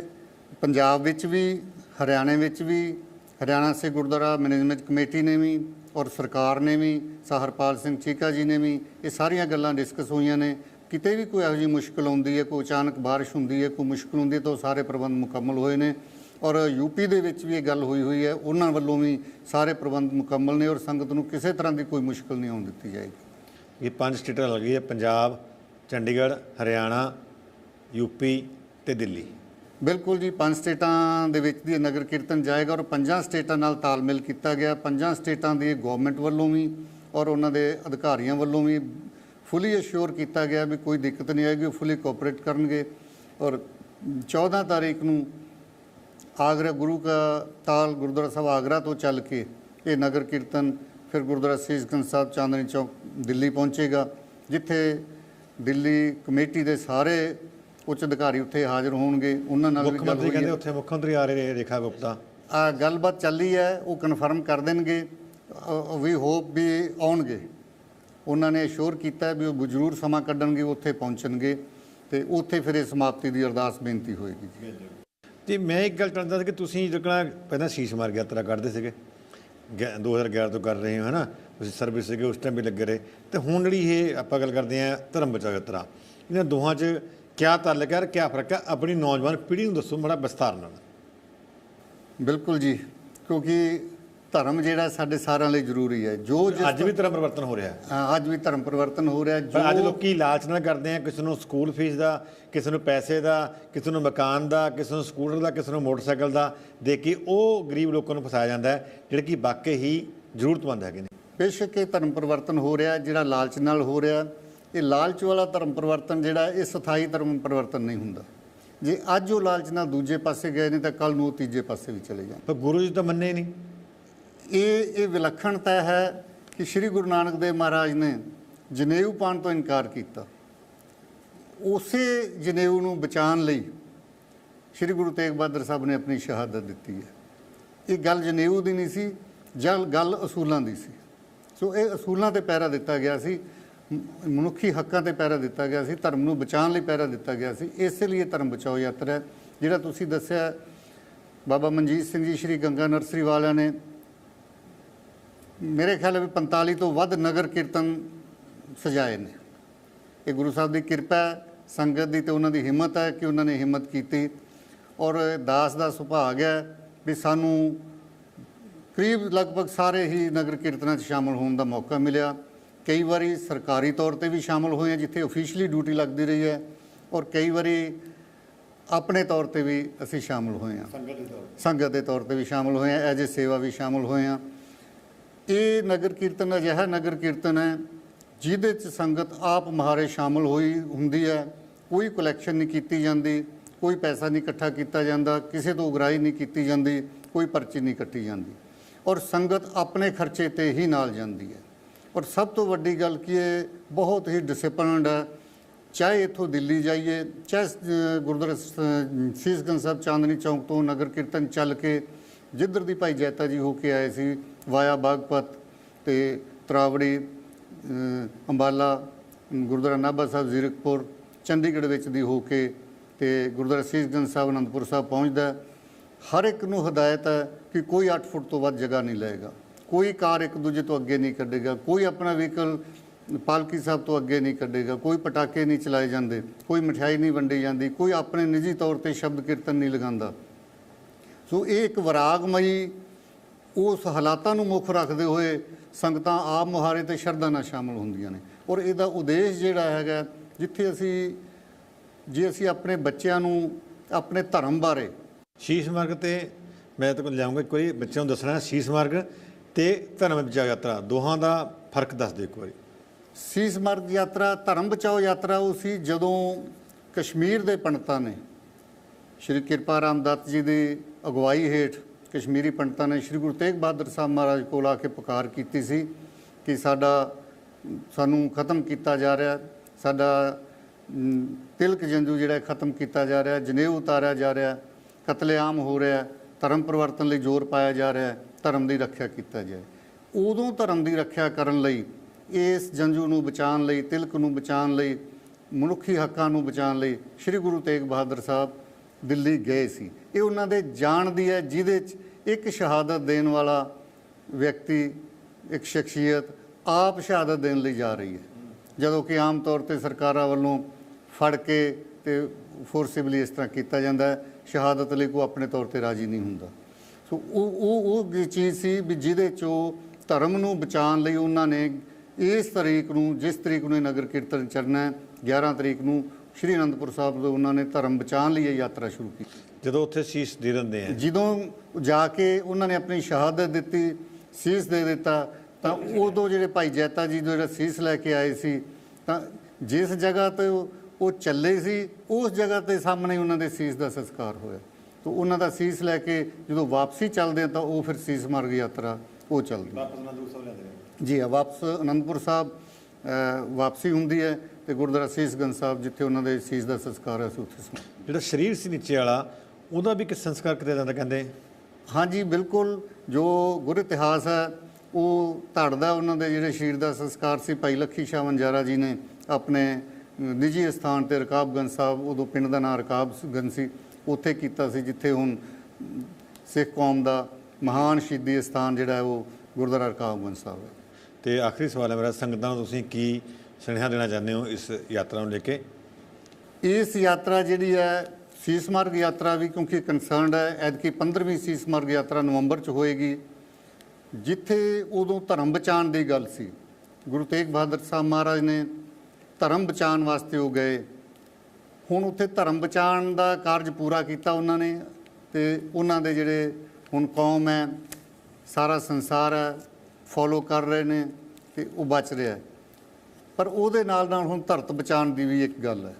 ਪੰਜਾਬ ਵਿੱਚ ਵੀ ਹਰਿਆਣੇ ਵਿੱਚ ਵੀ ਹਰਿਆਣਾ ਸੇ ਗੁਰਦੁਆਰਾ ਮੈਨੇਜਮੈਂਟ ਕਮੇਟੀ ਨੇ ਵੀ ਔਰ ਸਰਕਾਰ ਨੇ ਵੀ, ਸਹਰਪਾਲ ਸਿੰਘ ਚੀਕਾ ਜੀ ਨੇ ਵੀ ਇਹ ਸਾਰੀਆਂ ਗੱਲਾਂ ਡਿਸਕਸ ਹੋਈਆਂ ਨੇ। ਕਿਤੇ ਵੀ ਕੋਈ ਇਹੋ ਜਿਹੀ ਮੁਸ਼ਕਲ ਆਉਂਦੀ ਹੈ, ਕੋਈ ਅਚਾਨਕ ਬਾਰਿਸ਼ ਹੁੰਦੀ ਹੈ, ਕੋਈ ਮੁਸ਼ਕਲ ਹੁੰਦੀ ਹੈ ਤਾਂ ਉਹ ਸਾਰੇ ਪ੍ਰਬੰਧ ਮੁਕੰਮਲ ਹੋਏ ਨੇ। ਔਰ ਯੂਪੀ ਦੇ ਵਿੱਚ ਵੀ ਇਹ ਗੱਲ ਹੋਈ ਹੋਈ ਹੈ, ਉਹਨਾਂ ਵੱਲੋਂ ਵੀ ਸਾਰੇ ਪ੍ਰਬੰਧ ਮੁਕੰਮਲ ਨੇ ਔਰ ਸੰਗਤ ਨੂੰ ਕਿਸੇ ਤਰ੍ਹਾਂ ਦੀ ਕੋਈ ਮੁਸ਼ਕਲ ਨਹੀਂ ਆਉਣ ਦਿੱਤੀ ਜਾਏਗੀ। ਇਹ ਪੰਜ ਸਟੇਟਾਂ ਲੱਗੀ ਹੈ ਪੰਜਾਬ, ਚੰਡੀਗੜ੍ਹ, ਹਰਿਆਣਾ ਯੂਪੀ ਤੇ ਦਿੱਲੀ। ਬਿਲਕੁਲ ਜੀ, ਪੰਜ ਸਟੇਟਾਂ ਦੇ ਵਿੱਚ ਦੀ ਇਹ ਨਗਰ ਕੀਰਤਨ ਜਾਏਗਾ ਔਰ ਪੰਜਾਂ ਸਟੇਟਾਂ ਨਾਲ ਤਾਲਮੇਲ ਕੀਤਾ ਗਿਆ। ਪੰਜਾਂ ਸਟੇਟਾਂ ਦੀ ਗਵਰਨਮੈਂਟ ਵੱਲੋਂ ਵੀ ਔਰ ਉਹਨਾਂ ਦੇ ਅਧਿਕਾਰੀਆਂ ਵੱਲੋਂ ਵੀ ਫੁੱਲੀ ਅਸ਼ੋਰ ਕੀਤਾ ਗਿਆ ਵੀ ਕੋਈ ਦਿੱਕਤ ਨਹੀਂ ਆਏਗੀ, ਉਹ ਫੁੱਲੀ ਕੋਆਪਰੇਟ ਕਰਨਗੇ। ਔਰ 14 ਤਾਰੀਖ ਨੂੰ ਆਗਰਾ, ਗੁਰੂ ਕਾ ਤਾਲ ਗੁਰਦੁਆਰਾ ਸਾਹਿਬ ਆਗਰਾ ਤੋਂ ਚੱਲ ਕੇ ਇਹ ਨਗਰ ਕੀਰਤਨ ਫਿਰ ਗੁਰਦੁਆਰਾ ਸੀਸਗੰਜ ਸਾਹਿਬ ਚਾਂਦਨੀ ਚੌਕ ਦਿੱਲੀ ਪਹੁੰਚੇਗਾ, ਜਿੱਥੇ ਦਿੱਲੀ ਕਮੇਟੀ ਦੇ ਸਾਰੇ ਉੱਚ ਅਧਿਕਾਰੀ ਉੱਥੇ ਹਾਜ਼ਰ ਹੋਣਗੇ ਉਹਨਾਂ ਨਾਲ ਵੀ ਮੁੱਖ ਗੱਲ ਮੰਤਰੀ ਹੋਈ ਕਹਿੰਦੇ ਹੈ ਉੱਥੇ ਮੁੱਖ ਮੰਤਰੀ ਆ ਰਹੇ ਨੇ ਰੇਖਾ ਗੁਪਤਾ। ਆ ਗੱਲਬਾਤ ਚੱਲੀ ਹੈ ਉਹ ਕਨਫਰਮ ਕਰ ਦੇਣਗੇ ਵੀ ਹੋਪ ਵੀ ਆਉਣਗੇ। ਉਹਨਾਂ ਨੇ ਅਸ਼ੋਰ ਕੀਤਾ ਹੈ ਵੀ ਉਹ ਜ਼ਰੂਰ ਸਮਾਂ ਕੱਢਣਗੇ ਉੱਥੇ ਪਹੁੰਚਣਗੇ ਤੇ ਉੱਥੇ ਫਿਰ ਇਹ ਸਮਾਪਤੀ ਦੀ ਅਰਦਾਸ ਬੇਨਤੀ ਹੋਏਗੀ ਜੀ। ਤੇ ਮੈਂ ਇੱਕ ਗੱਲ ਚਾਹੁੰਦਾ ਸੀ ਕਿ ਤੁਸੀਂ ਜਿਹੜਾ ਪਹਿਲਾਂ ਸ਼ੀਸ਼ ਮਾਰ ਯਾਤਰਾ ਕਰਦੇ ਸੀਗੇ ਗਿਆ- 2011 ਤੋਂ ਕਰ ਰਹੇ ਹੋ ਹਨਾ? ਤੁਸੀਂ ਸਰਵਿਸ ਸੀਗੇ ਉਸ ਟਾਈਮ ਵੀ ਲੱਗੇ ਰਹੇ। ਤੇ ਹੁਣ ਜਿਹੜੀ ਇਹ ਆਪਾਂ ਗੱਲ ਕਰਦੇ ਆ ਧਰਮ ਬਚਾਓ ਯਾਤਰਾ। ਇਹਨਾਂ ਦੋਹਾਂ 'ਚ ਕਿਆ ਤਾਲੁਕ ਹੈ ਕਿਆ ਫ਼ਰਕ ਹੈ ਆਪਣੀ ਨੌਜਵਾਨ ਪੀੜ੍ਹੀ ਨੂੰ ਦੱਸੋ ਬੜਾ ਵਿਸਥਾਰ ਨਾਲ। ਬਿਲਕੁਲ ਜੀ ਕਿਉਂਕਿ ਧਰਮ ਜਿਹੜਾ ਸਾਡੇ ਸਾਰਿਆਂ ਲਈ ਜ਼ਰੂਰੀ ਹੈ। ਜੋ ਅੱਜ ਵੀ ਧਰਮ ਪਰਿਵਰਤਨ ਹੋ ਰਿਹਾ ਹੈ। ਅੱਜ ਵੀ ਧਰਮ ਪਰਿਵਰਤਨ ਹੋ ਰਿਹਾ ਪਰ ਅੱਜ ਜੋ ਲੋਕੀ ਲਾਲਚ ਨਾਲ ਕਰਦੇ ਆ ਕਿਸੇ ਨੂੰ ਸਕੂਲ ਫੀਸ ਦਾ ਕਿਸੇ ਨੂੰ ਪੈਸੇ ਦਾ ਕਿਸੇ ਨੂੰ ਮਕਾਨ ਦਾ ਕਿਸੇ ਨੂੰ ਸਕੂਟਰ ਦਾ ਕਿਸੇ ਨੂੰ ਮੋਟਰਸਾਈਕਲ ਦਾ ਦੇ ਕੇ ਉਹ ਗਰੀਬ ਲੋਕਾਂ ਨੂੰ ਫਸਾਇਆ ਜਾਂਦਾ ਹੈ ਜਿਹੜੇ ਕਿ ਵਾਕਈ ਹੀ ਜ਼ਰੂਰਤਮੰਦ ਹੈਗੇ ਨੇ। ਬੇਸ਼ੱਕ ਇਹ ਧਰਮ ਪਰਿਵਰਤਨ ਹੋ ਰਿਹਾ ਜਿਹੜਾ ਲਾਲਚ ਨਾਲ ਹੋ ਰਿਹਾ ਇਹ ਲਾਲਚ ਵਾਲਾ ਧਰਮ ਪਰਿਵਰਤਨ ਜਿਹੜਾ ਇਹ ਸਥਾਈ ਧਰਮ ਪਰਿਵਰਤਨ ਨਹੀਂ ਹੁੰਦਾ। ਜੇ ਅੱਜ ਉਹ ਲਾਲਚ ਨਾਲ ਦੂਜੇ ਪਾਸੇ ਗਏ ਨੇ ਤਾਂ ਕੱਲ ਨੂੰ ਉਹ ਤੀਜੇ ਪਾਸੇ ਵੀ ਚਲੇ ਜਾਣ। ਪਰ ਗੁਰੂ ਜੀ ਤਾਂ ਮੰਨੇ ਨਹੀਂ। ਇਹ ਇਹ ਵਿਲੱਖਣਤਾ ਹੈ ਕਿ ਸ੍ਰੀ ਗੁਰੂ ਨਾਨਕ ਦੇਵ ਮਹਾਰਾਜ ਨੇ ਜਨੇਊ ਪਾਣ ਤੋਂ ਇਨਕਾਰ ਕੀਤਾ। ਉਸੇ ਜਨੇਊ ਨੂੰ ਬਚਾਉਣ ਲਈ ਸ੍ਰੀ ਗੁਰੂ ਤੇਗ ਬਹਾਦਰ ਸਾਹਿਬ ਨੇ ਆਪਣੀ ਸ਼ਹਾਦਤ ਦਿੱਤੀ ਹੈ। ਇਹ ਗੱਲ ਜਨੇਊ ਦੀ ਨਹੀਂ ਸੀ ਜਲ ਗੱਲ ਅਸੂਲਾਂ ਦੀ ਸੀ। ਸੋ ਇਹ ਅਸੂਲਾਂ ਤੇ ਪਹਿਰਾ ਦਿੱਤਾ ਗਿਆ ਸੀ ਮਨੁੱਖੀ ਹੱਕਾਂ ਤੇ ਪਹਿਰਾ ਦਿੱਤਾ ਗਿਆ ਸੀ, ਧਰਮ ਨੂੰ ਬਚਾਉਣ ਲਈ ਪਹਿਰਾ ਦਿੱਤਾ ਗਿਆ ਸੀ। ਇਸੇ ਲਈ ਇਹ ਧਰਮ ਬਚਾਓ ਯਾਤਰਾ ਜਿਹੜਾ ਤੁਸੀਂ ਦੱਸਿਆ, ਬਾਬਾ ਮਨਜੀਤ ਸਿੰਘ ਜੀ, ਸ੍ਰੀ ਗੰਗਾ ਨਰਸਰੀ ਵਾਲਿਆਂ ਨੇ, ਮੇਰੇ ਖਿਆਲ ਵੀ 45 ਤੋਂ ਵੱਧ ਨਗਰ ਕੀਰਤਨ ਸਜਾਏ ਨੇ। ਇਹ ਗੁਰੂ ਸਾਹਿਬ ਦੀ ਕਿਰਪਾ ਹੈ, ਸੰਗਤ ਦੀ ਤੇ ਉਹਨਾਂ ਦੀ ਹਿੰਮਤ ਹੈ ਕਿ ਉਹਨਾਂ ਨੇ ਹਿੰਮਤ ਕੀਤੀ। ਔਰ ਦਾਸ ਦਾ ਸੁਭਾਗ ਹੈ ਵੀ ਸਾਨੂੰ ਕਰੀਬ ਲਗਭਗ ਸਾਰੇ ਹੀ ਨਗਰ ਕੀਰਤਨਾਂ 'ਚ ਸ਼ਾਮਲ ਹੋਣ ਦਾ ਮੌਕਾ ਮਿਲਿਆ। ਕਈ ਵਾਰੀ ਸਰਕਾਰੀ ਤੌਰ ਤੇ ਵੀ ਸ਼ਾਮਲ ਹੋਏ ਹਾਂ ਜਿੱਥੇ ਅਫੀਸ਼ੀਅਲੀ ਡਿਊਟੀ ਲੱਗਦੀ ਰਹੀ ਹੈ ਔਰ ਕਈ ਵਾਰੀ ਆਪਣੇ ਤੌਰ ਤੇ ਵੀ ਅਸੀਂ ਸ਼ਾਮਲ ਹੋਏ ਹਾਂ ਸੰਗਤ ਦੇ ਤੌਰ ਸੰਗਤ ਦੇ ਤੌਰ ਤੇ ਵੀ ਸ਼ਾਮਲ ਹੋਏ ਆ ਐਜ ਏ ਸੇਵਾ ਵੀ ਸ਼ਾਮਲ ਹੋਏ ਆ। ਇਹ ਨਗਰ ਕੀਰਤਨ ਅਜਿਹਾ ਨਗਰ ਕੀਰਤਨ ਹੈ ਜਿਹਦੇ ਚ ਸੰਗਤ ਆਪ ਮਹਾਰੇ ਸ਼ਾਮਲ ਹੋਈ ਹੁੰਦੀ ਹੈ ਕੋਈ ਕਲੈਕਸ਼ਨ ਨਹੀਂ ਕੀਤੀ ਜਾਂਦੀ ਕੋਈ ਪੈਸਾ ਨਹੀਂ ਇਕੱਠਾ ਕੀਤਾ ਜਾਂਦਾ ਕਿਸੇ ਤੋਂ ਉਗਰਾਹੀ ਨਹੀਂ ਕੀਤੀ ਜਾਂਦੀ ਕੋਈ ਪਰਚੀ ਨਹੀਂ ਕੱਟੀ ਜਾਂਦੀ। ਔਰ ਸੰਗਤ ਆਪਣੇ ਖਰਚੇ ਤੇ ਹੀ ਨਾਲ ਜਾਂਦੀ ਹੈ। ਔਰ ਸਭ ਤੋਂ ਵੱਡੀ ਗੱਲ ਕੀ ਹੈ ਬਹੁਤ ਹੀ ਡਿਸਪਲਿਨਡ ਹੈ ਚਾਹੇ ਇੱਥੋਂ ਦਿੱਲੀ ਜਾਈਏ, ਚਾਹੇ ਗੁਰਦੁਆਰਾ ਸ- ਸੀਸਗੰਜ ਸਾਹਿਬ ਚਾਂਦਨੀ ਚੌਂਕ ਤੋਂ ਨਗਰ ਕੀਰਤਨ ਚੱਲ ਕੇ ਜਿੱਧਰ ਦੀ ਭਾਈ ਜੈਤਾ ਜੀ ਹੋ ਕੇ ਆਏ ਸੀ, ਵਾਇਆ ਬਾਗਪਤ ਤੇ ਤਰਾਵੜੀ ਅੰਬਾਲਾ, ਗੁਰਦੁਆਰਾ ਨਾਭਾ ਸਾਹਿਬ ਜ਼ੀਰਕਪੁਰ, ਚੰਡੀਗੜ੍ਹ ਵਿੱਚ ਦੀ ਹੋ ਕੇ ਤੇ ਗੁਰਦੁਆਰਾ ਸੀਸਗੰਜ ਸਾਹਿਬ ਅਨੰਦਪੁਰ ਸਾਹਿਬ ਪਹੁੰਚਦਾ। ਹਰ ਇੱਕ ਨੂੰ ਹਦਾਇਤ ਹੈ ਕਿ ਕੋਈ 8 ਫੁੱਟ ਤੋਂ ਵੱਧ ਜਗ੍ਹਾ ਨਹੀਂ ਲਏਗਾ। ਕੋਈ ਕਾਰ ਇੱਕ ਦੂਜੇ ਤੋਂ ਅੱਗੇ ਨਹੀਂ ਕੱਢੇਗਾ, ਕੋਈ ਆਪਣਾ ਵਹੀਕਲ ਪਾਲਕੀ ਸਾਹਿਬ ਤੋਂ ਅੱਗੇ ਨਹੀਂ ਕੱਢੇਗਾ, ਕੋਈ ਪਟਾਕੇ ਨਹੀਂ ਚਲਾਏ ਜਾਂਦੇ, ਕੋਈ ਮਠਿਆਈ ਨਹੀਂ ਵੰਡੀ ਜਾਂਦੀ, ਕੋਈ ਆਪਣੇ ਨਿੱਜੀ ਤੌਰ ਤੇ ਸ਼ਬਦ ਕੀਰਤਨ ਨਹੀਂ ਲਗਾਉਂਦਾ। ਸੋ ਇਹ ਇੱਕ ਵਿਰਾਗਮਈ ਉਸ ਹਾਲਾਤਾਂ ਨੂੰ ਮੁੱਖ ਰੱਖਦੇ ਹੋਏ ਸੰਗਤਾਂ ਆਪ ਮੁਹਾਰੇ ਤੇ ਸ਼ਰਧਾ ਨਾਲ ਸ਼ਾਮਲ ਹੁੰਦੀਆਂ ਨੇ। ਔਰ ਇਹਦਾ ਉਦੇਸ਼ ਜਿਹੜਾ ਹੈਗਾ, ਜਿੱਥੇ ਅਸੀਂ, ਜੇ ਅਸੀਂ ਆਪਣੇ ਬੱਚਿਆਂ ਨੂੰ ਆਪਣੇ ਧਰਮ ਬਾਰੇ ਸ਼ੀਸ਼ ਮਾਰਗ ਤੇ ਮੈਂ ਤਾਂ ਲਿਆਉਂਗਾ, ਇੱਕ ਵਾਰੀ ਬੱਚਿਆਂ ਨੂੰ ਦੱਸਣਾ, ਸ਼ੀਸ਼ ਮਾਰਗ ਤੇ ਧਰਮ ਬਚਾਓ ਯਾਤਰਾ, ਦੋਹਾਂ ਦਾ ਫ਼ਰਕ ਦੱਸ ਦਿਓ ਇੱਕ ਵਾਰੀ। ਸੀਸ ਮਾਰਗ ਯਾਤਰਾ, ਧਰਮ ਬਚਾਓ ਯਾਤਰਾ ਉਹ ਸੀ ਜਦੋਂ ਕਸ਼ਮੀਰ ਦੇ ਪੰਡਤਾਂ ਨੇ, ਸ਼੍ਰੀ ਕਿਰਪਾ ਰਾਮ ਦੱਤ ਜੀ ਦੀ ਅਗਵਾਈ ਹੇਠ ਕਸ਼ਮੀਰੀ ਪੰਡਤਾਂ ਨੇ ਸ਼੍ਰੀ ਗੁਰੂ ਤੇਗ ਬਹਾਦਰ ਸਾਹਿਬ ਮਹਾਰਾਜ ਕੋਲ ਆ ਕੇ ਪੁਕਾਰ ਕੀਤੀ ਸੀ ਕਿ ਸਾਡਾ, ਸਾਨੂੰ ਖਤਮ ਕੀਤਾ ਜਾ ਰਿਹਾ, ਸਾਡਾ ਤਿਲਕ ਜੰਜੂ ਜਿਹੜਾ ਖਤਮ ਕੀਤਾ ਜਾ ਰਿਹਾ, ਜਨੇਊ ਉਤਾਰਿਆ ਜਾ ਰਿਹਾ, ਕਤਲੇਆਮ ਹੋ ਰਿਹਾ। ਧਰਮ ਪਰਿਵਰਤਨ ਲਈ ਜ਼ੋਰ ਪਾਇਆ ਜਾ ਰਿਹਾ ਧਰਮ ਦੀ ਰੱਖਿਆ ਕੀਤਾ ਜਾਏ। ਉਦੋਂ ਧਰਮ ਦੀ ਰੱਖਿਆ ਕਰਨ ਲਈ, ਇਸ ਜੰਜੂ ਨੂੰ ਬਚਾਉਣ ਲਈ, ਤਿਲਕ ਨੂੰ ਬਚਾਉਣ ਲਈ, ਮਨੁੱਖੀ ਹੱਕਾਂ ਨੂੰ ਬਚਾਉਣ ਲਈ ਸ੍ਰੀ ਗੁਰੂ ਤੇਗ ਬਹਾਦਰ ਸਾਹਿਬ ਦਿੱਲੀ ਗਏ ਸੀ। ਇਹ ਉਹਨਾਂ ਦੇ ਜਾਣ ਦੀ ਹੈ, ਜਿਹਦੇ 'ਚ ਇੱਕ ਸ਼ਹਾਦਤ ਦੇਣ ਵਾਲਾ ਵਿਅਕਤੀ, ਇੱਕ ਸ਼ਖਸੀਅਤ ਆਪ ਸ਼ਹਾਦਤ ਦੇਣ ਲਈ ਜਾ ਰਹੀ ਹੈ। ਜਦੋਂ ਕਿ ਆਮ ਤੌਰ ਤੇ ਸਰਕਾਰਾਂ ਵੱਲੋਂ ਫੜ ਕੇ ਤੇ ਫੋਰਸਿਬਲੀ ਇਸ ਤਰ੍ਹਾਂ ਕੀਤਾ ਜਾਂਦਾ ਹੈ। ਸ਼ਹਾਦਤ ਲਈ ਕੋਈ ਆਪਣੇ ਤੌਰ ਤੇ ਰਾਜੀ ਨਹੀਂ ਹੁੰਦਾ। ਸੋ ਉਹ ਉਹ ਉਹ ਚੀਜ਼ ਸੀ ਵੀ ਜਿਹਦੇ ਚੋਂ ਧਰਮ ਨੂੰ ਬਚਾਉਣ ਲਈ ਉਹਨਾਂ ਨੇ ਇਸ ਤਰੀਕ ਨੂੰ ਜਿਸ ਤਰੀਕ ਨੂੰ ਨਗਰ ਕੀਰਤਨ ਚੱਲਣਾ ਹੈ 11 ਤਰੀਕ ਨੂੰ ਸ਼੍ਰੀ ਅਨੰਦਪੁਰ ਸਾਹਿਬ ਤੋਂ ਉਹਨਾਂ ਨੇ ਧਰਮ ਬਚਾਉਣ ਲਈ ਇਹ ਯਾਤਰਾ ਸ਼ੁਰੂ ਕੀਤੀ। ਜਦੋਂ ਉੱਥੇ ਸ਼ੀਸ਼ ਦੇ ਦਿੰਦੇ ਆ। ਜਦੋਂ ਜਾ ਕੇ ਉਹਨਾਂ ਨੇ ਆਪਣੀ ਸ਼ਹਾਦਤ ਦਿੱਤੀ ਸੀਸ ਦੇ ਦਿੱਤਾ ਤਾਂ ਉਦੋਂ ਜਿਹੜੇ ਭਾਈ ਜੈਤਾ ਜੀ ਜਿਹੜਾ ਸੀਸ ਲੈ ਕੇ ਆਏ ਸੀ ਤਾਂ ਜਿਸ ਜਗ੍ਹਾ ਤੇ ਉਹ ਚੱਲੇ ਸੀ ਉਸ ਜਗ੍ਹਾ ਤੇ ਸਾਹਮਣੇ ਉਹਨਾਂ ਦੇ ਸੀਸ ਦਾ ਸੰਸਕਾਰ ਹੋਇਆ। ਤਾਂ ਉਹਨਾਂ ਦਾ ਸੀਸ ਲੈ ਕੇ ਜਦੋਂ ਵਾਪਸੀ ਚੱਲਦੇ ਆ ਤਾਂ ਉਹ ਫਿਰ ਸੀਸ ਮਾਰਗ ਯਾਤਰਾ ਉਹ ਚੱਲਦੀ। ਵਾਪਸ ਅਨੰਦਪੁਰ ਸਾਹਿਬ ਲੈਂਦੇ ਜੀ ਹਾਂ ਵਾਪਸ ਅਨੰਦਪੁਰ ਸਾਹਿਬ ਵਾਪਸੀ ਹੁੰਦੀ ਹੈ ਤੇ ਗੁਰਦੁਆਰਾ ਸੀਸਗੰਜ ਸਾਹਿਬ ਜਿੱਥੇ ਉਹਨਾਂ ਦੇ ਸੀਸ ਦਾ ਸੰਸਕਾਰ ਹੈ ਉੱਥੇ ਜਿਹੜਾ ਸਰੀਰ ਸੀ ਨੀਚੇ ਵਾਲਾ ਉਹਦਾ ਵੀ ਕਿ ਸੰਸਕਾਰ ਕਿਤੇ ਜਾਂਦਾ ਕਹਿੰਦੇ? ਹਾਂਜੀ ਬਿਲਕੁਲ। ਜੋ ਗੁਰ ਇਤਿਹਾਸ ਹੈ ਉਹ ਧੜਦਾ ਉਹਨਾਂ ਦੇ ਜਿਹੜੇ ਸ਼ਹੀਦ ਦਾ ਸੰਸਕਾਰ ਸੀ। ਭਾਈ ਲੱਖੀ ਸ਼ਾਹ ਵੰਜਾਰਾ ਜੀ ਨੇ ਆਪਣੇ ਨਿੱਜੀ ਸਥਾਨ ਤੇ ਰਕਾਬਗੰਜ ਸਾਹਿਬ ਉਦੋਂ ਪਿੰਡ ਦਾ ਨਾਂ ਰਕਾਬਗੰਜ ਸੀ ਉੱਥੇ ਕੀਤਾ ਸੀ ਜਿੱਥੇ ਹੁਣ ਸਿੱਖ ਕੌਮ ਦਾ ਮਹਾਨ ਸ਼ਹੀਦੀ ਸਥਾਨ ਜਿਹੜਾ ਹੈ ਉਹ ਗੁਰਦੁਆਰਾ ਰਕਾਬਗੰਜ ਸਾਹਿਬ ਹੈ। ਤੇ ਆਖਰੀ ਸਵਾਲ ਹੈ ਮੇਰਾ ਸੰਗਤਾਂ ਨੂੰ ਤੁਸੀਂ ਕੀ ਸੁਨੇਹਾ ਦੇਣਾ ਚਾਹੁੰਦੇ ਹੋ ਇਸ ਯਾਤਰਾ ਨੂੰ ਲੈ ਕੇ? ਇਸ ਯਾਤਰਾ ਜਿਹੜੀ ਹੈ ਸੀਸ ਮਾਰਗ ਯਾਤਰਾ ਵੀ ਕਿਉਂਕਿ ਕੰਸਰਨਡ ਹੈ ਐਤਕੀ 15ਵੀਂ ਸੀਸ ਮਾਰਗ ਯਾਤਰਾ ਨਵੰਬਰ ਚ ਹੋਏਗੀ। ਜਿੱਥੇ ਉਦੋਂ ਧਰਮ ਬਚਾਉਣ ਦੀ ਗੱਲ ਸੀ ਗੁਰੂ ਤੇਗ ਬਹਾਦਰ ਸਾਹਿਬ ਮਹਾਰਾਜ ਨੇ ਧਰਮ ਬਚਾਉਣ ਵਾਸਤੇ ਉਹ ਗਏ। ਹੁਣ ਉੱਥੇ ਧਰਮ ਬਚਾਉਣ ਦਾ ਕਾਰਜ ਪੂਰਾ ਕੀਤਾ ਉਹਨਾਂ ਨੇ ਤੇ ਉਹਨਾਂ ਦੇ ਜਿਹੜੇ ਹੁਣ ਕੌਮ ਹੈ, ਸਾਰਾ ਸੰਸਾਰ ਹੈ ਫੋਲੋ ਕਰ ਰਹੇ ਨੇ ਤੇ ਉਹ ਬਚ ਰਿਹਾ ਪਰ ਉਹਦੇ ਨਾਲ ਨਾਲ ਹੁਣ ਧਰਤ ਬਚਾਉਣ ਦੀ ਵੀ ਇੱਕ ਗੱਲ ਹੈ।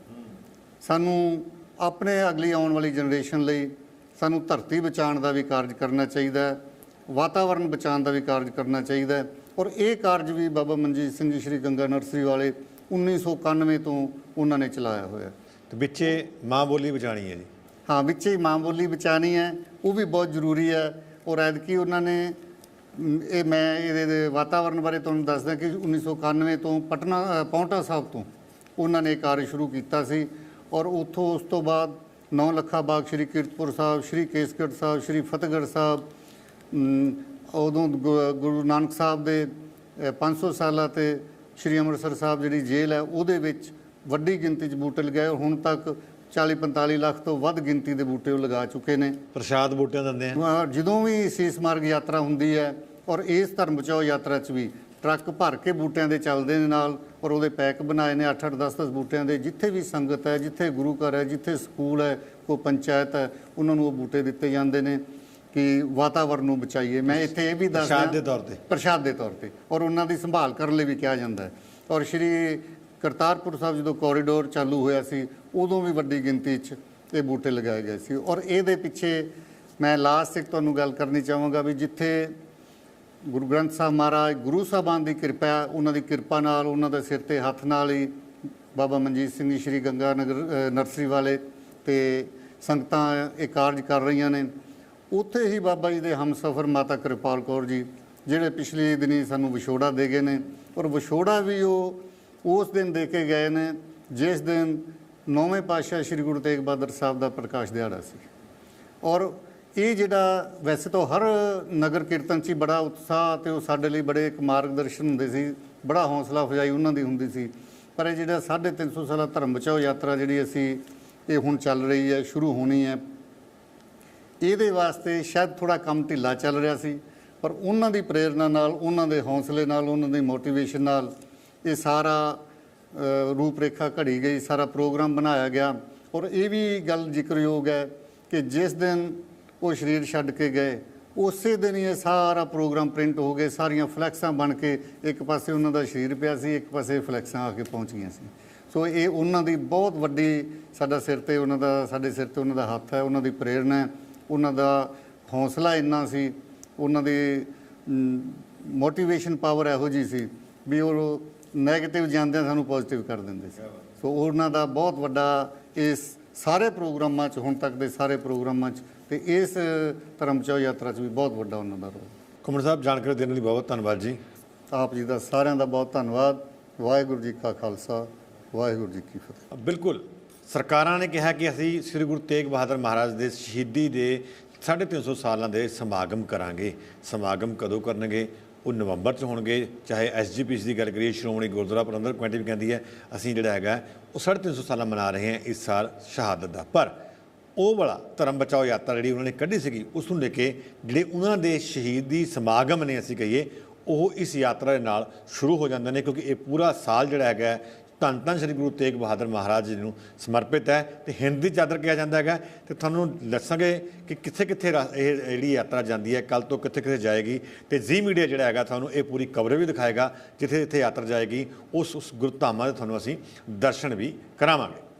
ਸਾਨੂੰ ਆਪਣੇ ਅਗਲੀ ਆਉਣ ਵਾਲੀ ਜਨਰੇਸ਼ਨ ਲਈ ਸਾਨੂੰ ਧਰਤੀ ਬਚਾਉਣ ਦਾ ਵੀ ਕਾਰਜ ਕਰਨਾ ਚਾਹੀਦਾ ਹੈ ਵਾਤਾਵਰਣ ਬਚਾਉਣ ਦਾ ਵੀ ਕਾਰਜ ਕਰਨਾ ਚਾਹੀਦਾ ਹੈ। ਔਰ ਇਹ ਕਾਰਜ ਵੀ ਬਾਬਾ ਮਨਜੀਤ ਸਿੰਘ ਜੀ, ਸ਼੍ਰੀ ਗੰਗਾ ਨਰਸਰੀ ਵਾਲੇ 1991 ਤੋਂ ਉਹਨਾਂ ਨੇ ਚਲਾਇਆ ਹੋਇਆ। ਤੇ ਵਿੱਚੇ ਮਾਂ ਬੋਲੀ ਬਚਾਣੀ ਹੈ ਜੀ। ਹਾਂ ਵਿੱਚ ਹੀ ਮਾਂ ਬੋਲੀ ਬਚਾਣੀ ਹੈ। ਉਹ ਵੀ ਬਹੁਤ ਜ਼ਰੂਰੀ ਹੈ ਔਰ ਐਤਕੀ ਉਹਨਾਂ ਨੇ ਇਹ ਮੈਂ ਇਹਦੇ ਵਾਤਾਵਰਣ ਬਾਰੇ ਤੁਹਾਨੂੰ ਦੱਸਦਾ ਕਿ 1991 ਤੋਂ ਪਟਨਾ ਅ, ਪਾਉਂਟਾ ਸਾਹਿਬ ਤੋਂ ਉਹਨਾਂ ਨੇ ਕਾਰਜ ਸ਼ੁਰੂ ਕੀਤਾ ਸੀ ਔਰ ਉੱਥੋਂ ਉਸ ਤੋਂ ਬਾਅਦ 9 ਲੱਖਾ ਬਾਗ ਸ਼੍ਰੀ ਕੀਰਤਪੁਰ ਸਾਹਿਬ ਸ਼੍ਰੀ ਕੇਸਗੜ੍ਹ ਸਾਹਿਬ ਸ਼੍ਰੀ ਫਤਿਹਗੜ੍ਹ ਸਾਹਿਬ ਉਦੋਂ ਗੁਰੂ ਨਾਨਕ ਸਾਹਿਬ ਦੇ ਅ, 500 ਸਾਲਾਂ ਤੇ ਸ਼੍ਰੀ ਅੰਮ੍ਰਿਤਸਰ ਸਾਹਿਬ ਜਿਹੜੀ ਜੇਲ੍ਹ ਹੈ ਉਹਦੇ ਵਿੱਚ ਵੱਡੀ ਗਿਣਤੀ 'ਚ ਬੂਟੇ ਲਗਾਏ। ਹੁਣ ਤੱਕ 40 45 ਲੱਖ ਤੋਂ ਵੱਧ ਗਿਣਤੀ ਦੇ ਬੂਟੇ ਉਹ ਲਗਾ ਚੁੱਕੇ ਨੇ। ਪ੍ਰਸ਼ਾਦ ਬੂਟਿਆਂ ਦਿੰਦੇ ਆ। ਜਦੋਂ ਵੀ ਸੀਸ ਮਾਰਗ ਯਾਤਰਾ ਹੁੰਦੀ ਹੈ ਔਰ ਇਸ ਧਰਮ ਬਚਾਓ ਯਾਤਰਾ 'ਚ ਵੀ ਟਰੱਕ ਭਰ ਕੇ ਬੂਟਿਆਂ ਦੇ ਚੱਲਦੇ ਨੇ ਨਾਲ ਔਰ ਉਹਦੇ ਪੈਕ ਬਣਾਏ ਨੇ 8-8 10-10 ਬੂਟਿਆਂ ਦੇ ਜਿੱਥੇ ਵੀ ਸੰਗਤ ਹੈ ਜਿੱਥੇ ਗੁਰੂ ਘਰ ਹੈ ਜਿੱਥੇ ਸਕੂਲ ਹੈ ਕੋਈ ਪੰਚਾਇਤ ਹੈ ਉਹਨਾਂ ਨੂੰ ਉਹ ਬੂਟੇ ਦਿੱਤੇ ਜਾਂਦੇ ਨੇ। ਕਿ ਵਾਤਾਵਰਣ ਨੂੰ ਬਚਾਈਏ। ਮੈਂ ਇੱਥੇ ਇਹ ਵੀ ਦੱਸ ਪ੍ਰਸ਼ਾਦ ਦੇ ਤੌਰ ਤੇ। ਪ੍ਰਸ਼ਾਦ ਦੇ ਤੌਰ ਤੇ। ਔਰ ਉਹਨਾਂ ਦੀ ਸੰਭਾਲ ਕਰਨ ਲਈ ਵੀ ਕਿਹਾ ਜਾਂਦਾ ਹੈ। ਔਰ ਸ਼੍ਰੀ ਕਰਤਾਰਪੁਰ ਸਾਹਿਬ ਜਦੋਂ ਕੋਰੀਡੋਰ ਚਾਲੂ ਹੋਇਆ ਸੀ ਉਦੋਂ ਵੀ ਵੱਡੀ ਗਿਣਤੀ 'ਚ ਇਹ ਬੂਟੇ ਲਗਾਏ ਗਏ ਸੀ। ਔਰ ਇਹਦੇ ਪਿੱਛੇ ਮੈਂ ਲਾਸਟ ਇੱਕ ਤੁਹਾਨੂੰ ਗੱਲ ਕਰਨੀ ਚਾਹਾਂਗਾ ਵੀ ਜਿੱਥੇ ਗੁਰੂ ਗ੍ਰੰਥ ਸਾਹਿਬ ਮਹਾਰਾਜ ਗੁਰੂ ਸਾਹਿਬਾਨ ਦੀ ਕਿਰਪਾ ਉਹਨਾਂ ਦੀ ਕਿਰਪਾ ਨਾਲ ਉਹਨਾਂ ਦੇ ਸਿਰ ਤੇ ਹੱਥ ਨਾਲ ਹੀ ਬਾਬਾ ਮਨਜੀਤ ਸਿੰਘ ਜੀ ਸ਼੍ਰੀ ਗੰਗਾ ਨਗਰ ਨਰਸਰੀ ਵਾਲੇ ਤੇ ਸੰਗਤਾਂ ਇਹ ਕਾਰਜ ਕਰ ਰਹੀਆਂ ਨੇ। ਉੱਥੇ ਹੀ ਬਾਬਾ ਜੀ ਦੇ ਹਮਸਫਰ ਮਾਤਾ ਕਿਰਪਾਲ ਕੌਰ ਜੀ, ਜਿਹੜੇ ਪਿਛਲੇ ਦਿਨੀ ਸਾਨੂੰ ਵਿਛੋੜਾ ਦੇ ਗਏ ਨੇ ਔਰ ਵਿਛੋੜਾ ਵੀ ਉਹ ਉਸ ਦਿਨ ਦੇ ਕੇ ਗਏ ਨੇ ਜਿਸ ਦਿਨ ਨੌਵੇਂ ਪਾਤਸ਼ਾਹ ਸ੍ਰੀ ਗੁਰੂ ਤੇਗ ਬਹਾਦਰ ਸਾਹਿਬ ਦਾ ਪ੍ਰਕਾਸ਼ ਦਿਹਾੜਾ ਸੀ। ਔਰ ਇਹ ਜਿਹੜਾ ਵੈਸੇ ਤਾਂ ਹਰ ਨਗਰ ਕੀਰਤਨ 'ਚ ਹੀ ਬੜਾ ਉਤਸ਼ਾਹ ਤੇ ਉਹ ਸਾਡੇ ਲਈ ਬੜੇ ਇੱਕ ਮਾਰਗਦਰਸ਼ਨ ਹੁੰਦੇ ਸੀ, ਬੜਾ ਹੌਸਲਾ ਅਫਜ਼ਾਈ ਉਹਨਾਂ ਦੀ ਹੁੰਦੀ ਸੀ। ਪਰ ਇਹ ਜਿਹੜਾ 350 ਸਾਲਾ ਧਰਮ ਬਚਾਓ ਯਾਤਰਾ ਜਿਹੜੀ ਅਸੀਂ, ਇਹ ਹੁਣ ਚੱਲ ਰਹੀ ਹੈ, ਸ਼ੁਰੂ ਹੋਣੀ ਹੈ ਇਹਦੇ ਵਾਸਤੇ ਸ਼ਾਇਦ ਥੋੜਾ ਕੰਮ ਢਿੱਲਾ ਚੱਲ ਰਿਹਾ ਸੀ, ਪਰ ਉਹਨਾਂ ਦੀ ਪ੍ਰੇਰਣਾ ਨਾਲ, ਉਹਨਾਂ ਦੇ ਹੌਸਲੇ ਨਾਲ, ਉਹਨਾਂ ਦੀ ਮੋਟੀਵੇਸ਼ਨ ਨਾਲ ਇਹ ਸਾਰਾ ਰੂਪਰੇਖਾ ਘੜੀ ਗਈ, ਸਾਰਾ ਪ੍ਰੋਗਰਾਮ ਬਣਾਇਆ ਗਿਆ। ਔਰ ਇਹ ਵੀ ਗੱਲ ਜ਼ਿਕਰਯੋਗ ਹੈ ਕਿ ਜਿਸ ਦਿਨ ਉਹ ਸਰੀਰ ਛੱਡ ਕੇ ਗਏ, ਉਸੇ ਦਿਨ ਹੀ ਇਹ ਸਾਰਾ ਪ੍ਰੋਗਰਾਮ ਪ੍ਰਿੰਟ ਹੋ ਗਏ, ਸਾਰੀਆਂ ਫਲੈਕਸਾਂ ਬਣ ਕੇ ਇੱਕ ਪਾਸੇ ਉਹਨਾਂ ਦਾ ਸਰੀਰ ਪਿਆ ਸੀ, ਇੱਕ ਪਾਸੇ ਫਲੈਕਸਾਂ ਆ ਕੇ ਪਹੁੰਚ ਗਈਆਂ ਸੀ। ਸੋ ਇਹ ਉਹਨਾਂ ਦੀ ਬਹੁਤ ਵੱਡੀ ਸਾਡਾ ਸਿਰ ਤੇ, ਉਹਨਾਂ ਦਾ, ਸਾਡੇ ਸਿਰ ਤੇ ਉਹਨਾਂ ਦਾ ਹੱਥ ਹੈ, ਉਹਨਾਂ ਦੀ ਪ੍ਰੇਰਣਾ ਹੈ। ਉਹਨਾਂ ਦਾ ਹੌਸਲਾ ਇੰਨਾ ਸੀ ਉਹਨਾਂ ਦੀ ਮੋਟੀਵੇਸ਼ਨ ਪਾਵਰ ਇਹੋ ਜੀ ਸੀ ਵੀ ਉਹ 네ਗੇਟਿਵ ਜਾਂਦਿਆਂ ਸਾਨੂੰ ਪੋਜ਼ਿਟਿਵ ਕਰ ਦਿੰਦੇ ਸੀ। ਸੋ ਉਹਨਾਂ ਦਾ ਬਹੁਤ ਵੱਡਾ ਇਸ ਸਾਰੇ ਪ੍ਰੋਗਰਾਮਾਂ 'ਚ ਹੁਣ ਤੱਕ ਦੇ ਸਾਰੇ ਪ੍ਰੋਗਰਾਮਾਂ 'ਚ ਤੇ ਇਸ ਧਰਮਚਾਓ ਯਾਤਰਾ 'ਚ ਵੀ ਬਹੁਤ ਵੱਡਾ ਉਹਨਾਂ ਦਾ ਰੋਲ। ਕੁਮਰ ਸਾਹਿਬ ਜਾਣਕਾਰੀ ਦੇਣ ਲਈ ਬਹੁਤ ਧੰਨਵਾਦ ਜੀ। ਆਪ ਜੀ ਦਾ ਸਾਰਿਆਂ ਦਾ ਬਹੁਤ ਧੰਨਵਾਦ। ਵਾਹਿਗੁਰੂ ਜੀ ਕਾ ਖਾਲਸਾ ਵਾਹਿਗੁਰੂ ਜੀ ਕੀ ਫਤਿਹ। ਬਿਲਕੁਲ। ਸਰਕਾਰਾਂ ਨੇ ਕਿਹਾ ਕਿ ਅਸੀਂ ਸ੍ਰੀ ਗੁਰੂ ਤੇਗ ਬਹਾਦਰ ਮਹਾਰਾਜ ਦੇ ਸ਼ਹੀਦੀ ਦੇ 350 ਸਾਲਾਂ ਦੇ ਸਮਾਗਮ ਕਰਾਂਗੇ। ਸਮਾਗਮ ਕਦੋਂ ਕਰਨਗੇ? ਉਹ ਨਵੰਬਰ 'ਚ ਹੋਣਗੇ। ਚਾਹੇ ਐਸਜੀਪੀਸੀ ਦੀ ਗੱਲ ਕਰੀਏ, ਸ਼੍ਰੋਮਣੀ ਗੁਰਦੁਆਰਾ ਪ੍ਰਬੰਧਕ ਕਮੇਟੀ ਵੀ ਕਹਿੰਦੀ ਹੈ, ਅਸੀਂ ਜਿਹੜਾ ਹੈਗਾ, ਉਹ 350 ਸਾਲਾਂ ਮਨਾ ਰਹੇ ਹਾਂ ਇਸ ਸਾਲ ਸ਼ਹਾਦਤ ਦਾ। ਪਰ ਉਹ ਵਾਲਾ ਧਰਮ ਬਚਾਓ ਯਾਤਰਾ ਜਿਹੜੀ ਉਹਨਾਂ ਨੇ ਕੱਢੀ ਸੀਗੀ, ਉਸ ਨੂੰ ਲੈ ਕੇ ਜਿਹੜੇ ਉਹਨਾਂ ਦੇ ਸ਼ਹੀਦੀ ਸਮਾਗਮ ਨੇ ਅਸੀਂ ਕਹੀਏ, ਉਹ ਇਸ ਯਾਤਰਾ ਦੇ ਨਾਲ ਸ਼ੁਰੂ ਹੋ ਜਾਂਦੇ ਨੇ, ਕਿਉਂਕਿ ਇਹ ਪੂਰਾ ਸਾਲ ਜਿਹੜਾ ਹੈਗਾ ਧੰਨ ਧੰਨ ਸ੍ਰੀ ਗੁਰੂ ਤੇਗ ਬਹਾਦਰ ਮਹਾਰਾਜ ਜੀ ਨੂੰ ਸਮਰਪਿਤ ਹੈ ਤੇ ਹਿੰਦ ਦੀ ਚਾਦਰ ਕਿਹਾ ਜਾਂਦਾ ਹੈਗਾ ਤੇ ਤੁਹਾਨੂੰ ਦੱਸਾਂਗੇ ਕਿ ਕਿੱਥੇ ਕਿੱਥੇ ਰਾ- ਇਹ ਜਿਹੜੀ ਯਾਤਰਾ ਜਾਂਦੀ ਹੈ ਕੱਲ ਤੋਂ ਕਿੱਥੇ ਕਿੱਥੇ ਜਾਏਗੀ ਤੇ ਜ਼ੀ ਮੀਡੀਆ ਜਿਹੜਾ ਹੈਗਾ ਤੁਹਾਨੂੰ ਇਹ ਪੂਰੀ ਕਵਰੇਜ ਵੀ ਦਿਖਾਏਗਾ ਜਿੱਥੇ ਜਿੱਥੇ ਯਾਤਰਾ ਜਾਏਗੀ ਉਸ ਉਸ ਗੁਰਧਾਮਾਂ ਦੇ ਤੁਹਾਨੂੰ ਅਸੀਂ ਦਰਸ਼ਨ ਵੀ ਕਰਾਵਾਂਗੇ।